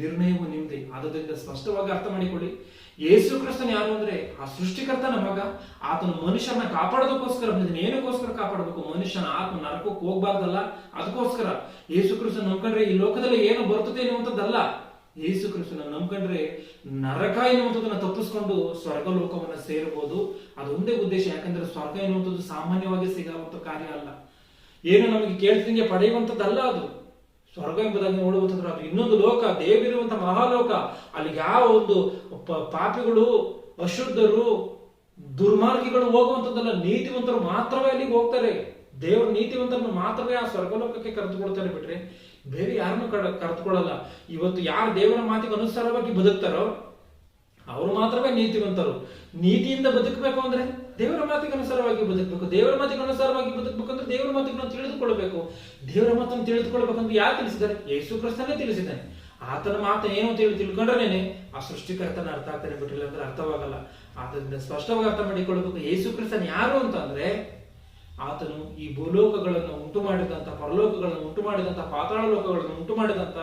ನಿರ್ಣಯವು ನಿಮ್ದೆ. ಆದ್ದರಿಂದ ಸ್ಪಷ್ಟವಾಗಿ ಅರ್ಥ ಮಾಡಿಕೊಳ್ಳಿ. ಯೇಸು ಕ್ರಿಸ್ತನ್ ಯಾರು ಅಂದ್ರೆ ಆ ಸೃಷ್ಟಿಕರ್ತನ ಮಗ. ಆತನು ಮನುಷ್ಯನ ಕಾಪಾಡೋದಕ್ಕೋಸ್ಕರ ಏನಕ್ಕೋಸ್ಕರ ಕಾಪಾಡಬೇಕು? ಮನುಷ್ಯನ ಆತ್ಮ ನರಕಕ್ಕೆ ಹೋಗ್ಬಾರ್ದಲ್ಲ. ಅದಕ್ಕೋಸ್ಕರ ಯೇಸು ಕ್ರಿಸ್ತನ್ ನಂಬ್ಕೊಂಡ್ರೆ ಈ ಲೋಕದಲ್ಲಿ ಏನು ಬರ್ತದೆ ಎನ್ನುವಂಥದ್ದಲ್ಲ ಯೇಸು ಕ್ರಿಸ್ತನ ನಂಬ್ಕೊಂಡ್ರೆ ನರಕ ಎನ್ನುವಂಥದ್ದನ್ನ ತಪ್ಪಿಸ್ಕೊಂಡು ಸ್ವರ್ಗ ಲೋಕವನ್ನ ಸೇರಬಹುದು. ಅದೊಂದೇ ಉದ್ದೇಶ, ಯಾಕಂದ್ರೆ ಸ್ವರ್ಗ ಎನ್ನುವಂಥದ್ದು ಸಾಮಾನ್ಯವಾಗಿ ಸಿಗುವಂತ ಕಾರ್ಯ ಅಲ್ಲ. ಏನು ನಮಗೆ ಕೇಳ್ತಿದಂಗೆ ಪಡೆಯುವಂಥದ್ದಲ್ಲ ಅದು. ಸ್ವರ್ಗ ಎಂಬುದಾಗಿ ನೋಡುವಂಥದ್ದು ಅದು. ಇನ್ನೊಂದು ಲೋಕ ದೇವಿರುವಂತಹ ಮಹಾಲೋಕ ಅಲ್ಲಿ ಯಾವ ಒಂದು ಪಾಪಿಗಳು, ಅಶುದ್ಧರು, ದುರ್ಮಾರ್ಗಿಗಳು ಹೋಗುವಂಥದ್ದಲ್ಲ. ನೀತಿವಂತರು ಮಾತ್ರವೇ ಅಲ್ಲಿಗೆ ಹೋಗ್ತಾರೆ. ದೇವರ ನೀತಿವಂತರನ್ನು ಮಾತ್ರವೇ ಆ ಸ್ವರ್ಗಲೋಕಕ್ಕೆ ಕರೆದುಕೊಳ್ತಾರೆ ಬಿಟ್ರೆ ಬೇರೆ ಯಾರನ್ನು ಕರೆದುಕೊಳ್ಳಲ್ಲ ಇವತ್ತು ಯಾರು ದೇವರ ಮಾತಿಗೆ ಅನುಸಾರವಾಗಿ ಬದುಕ್ತಾರೋ, ಅವರು ಮಾತ್ರವೇ ನೀತಿವಂತರು. ನೀತಿಯಿಂದ ಬದುಕಬೇಕು ಅಂದ್ರೆ ದೇವರ ಮಾತಿಗೆ ಅನುಸಾರವಾಗಿ ಬದುಕಬೇಕು. ದೇವರ ಮಾತಿಗೆ ಅನುಸಾರವಾಗಿ ಬದುಕಬೇಕು ಅಂದ್ರೆ ದೇವರ ಮಾತಿಗೆ ತಿಳಿದುಕೊಳ್ಳಬೇಕು. ದೇವರ ಮಾತನ್ನು ತಿಳಿದುಕೊಳ್ಬೇಕಂದ್ರೆ ಯಾರು ತಿಳಿಸಿದ್ದಾರೆ? ಯೇಸು ಕ್ರಿಸ್ತನೇ ತಿಳಿಸಿದ್ದಾನೆ. ಆತನ ಮಾತು ಏನು ಅಂತ ಹೇಳಿ ತಿಳ್ಕೊಂಡ್ರೇನೆ ಆ ಸೃಷ್ಟಿಕರ್ತನ ಅರ್ಥ ಆಗ್ತಾನೆ ಬಿಟ್ಟಿಲ್ಲ ಅಂದ್ರೆ ಅರ್ಥವಾಗಲ್ಲ. ಆದ್ರಿಂದ ಸ್ಪಷ್ಟವಾಗಿ ಅರ್ಥ ಮಾಡಿಕೊಳ್ಬೇಕು ಯೇಸು ಕ್ರಿಸ್ತನ್ ಯಾರು ಅಂತ ಅಂದ್ರೆ ಆತನು ಈ ಭೂಲೋಕಗಳನ್ನು ಉಂಟು ಮಾಡಿದಂತ ಪರಲೋಕಗಳನ್ನು ಉಂಟು ಮಾಡಿದಂತ ಪಾತಾಳ ಲೋಕಗಳನ್ನು ಉಂಟು ಮಾಡಿದಂತ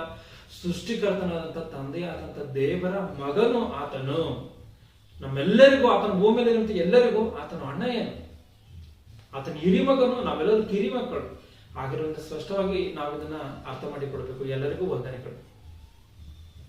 ಸೃಷ್ಟಿಕರ್ತನಾದಂತ ತಂದೆಯಾದಂತ ದೇವರ ಮಗನು ಆತನು. ನಮ್ಮೆಲ್ಲರಿಗೂ ಆತನ ಭೂಮಿಯಲ್ಲಿರುವಂತ ಎಲ್ಲರಿಗೂ ಆತನ ಅಣ್ಣ ಏನು ಆತನ ಹಿರಿಮಗನು, ನಾವೆಲ್ಲರೂ ಕಿರಿಮಕ್ಕಳು. ಆಗಿರುವಂತ ಸ್ಪಷ್ಟವಾಗಿ ನಾವು ಇದನ್ನ ಅರ್ಥ ಮಾಡಿಕೊಡ್ಬೇಕು. ಎಲ್ಲರಿಗೂ ವಂದನೆಗಳು.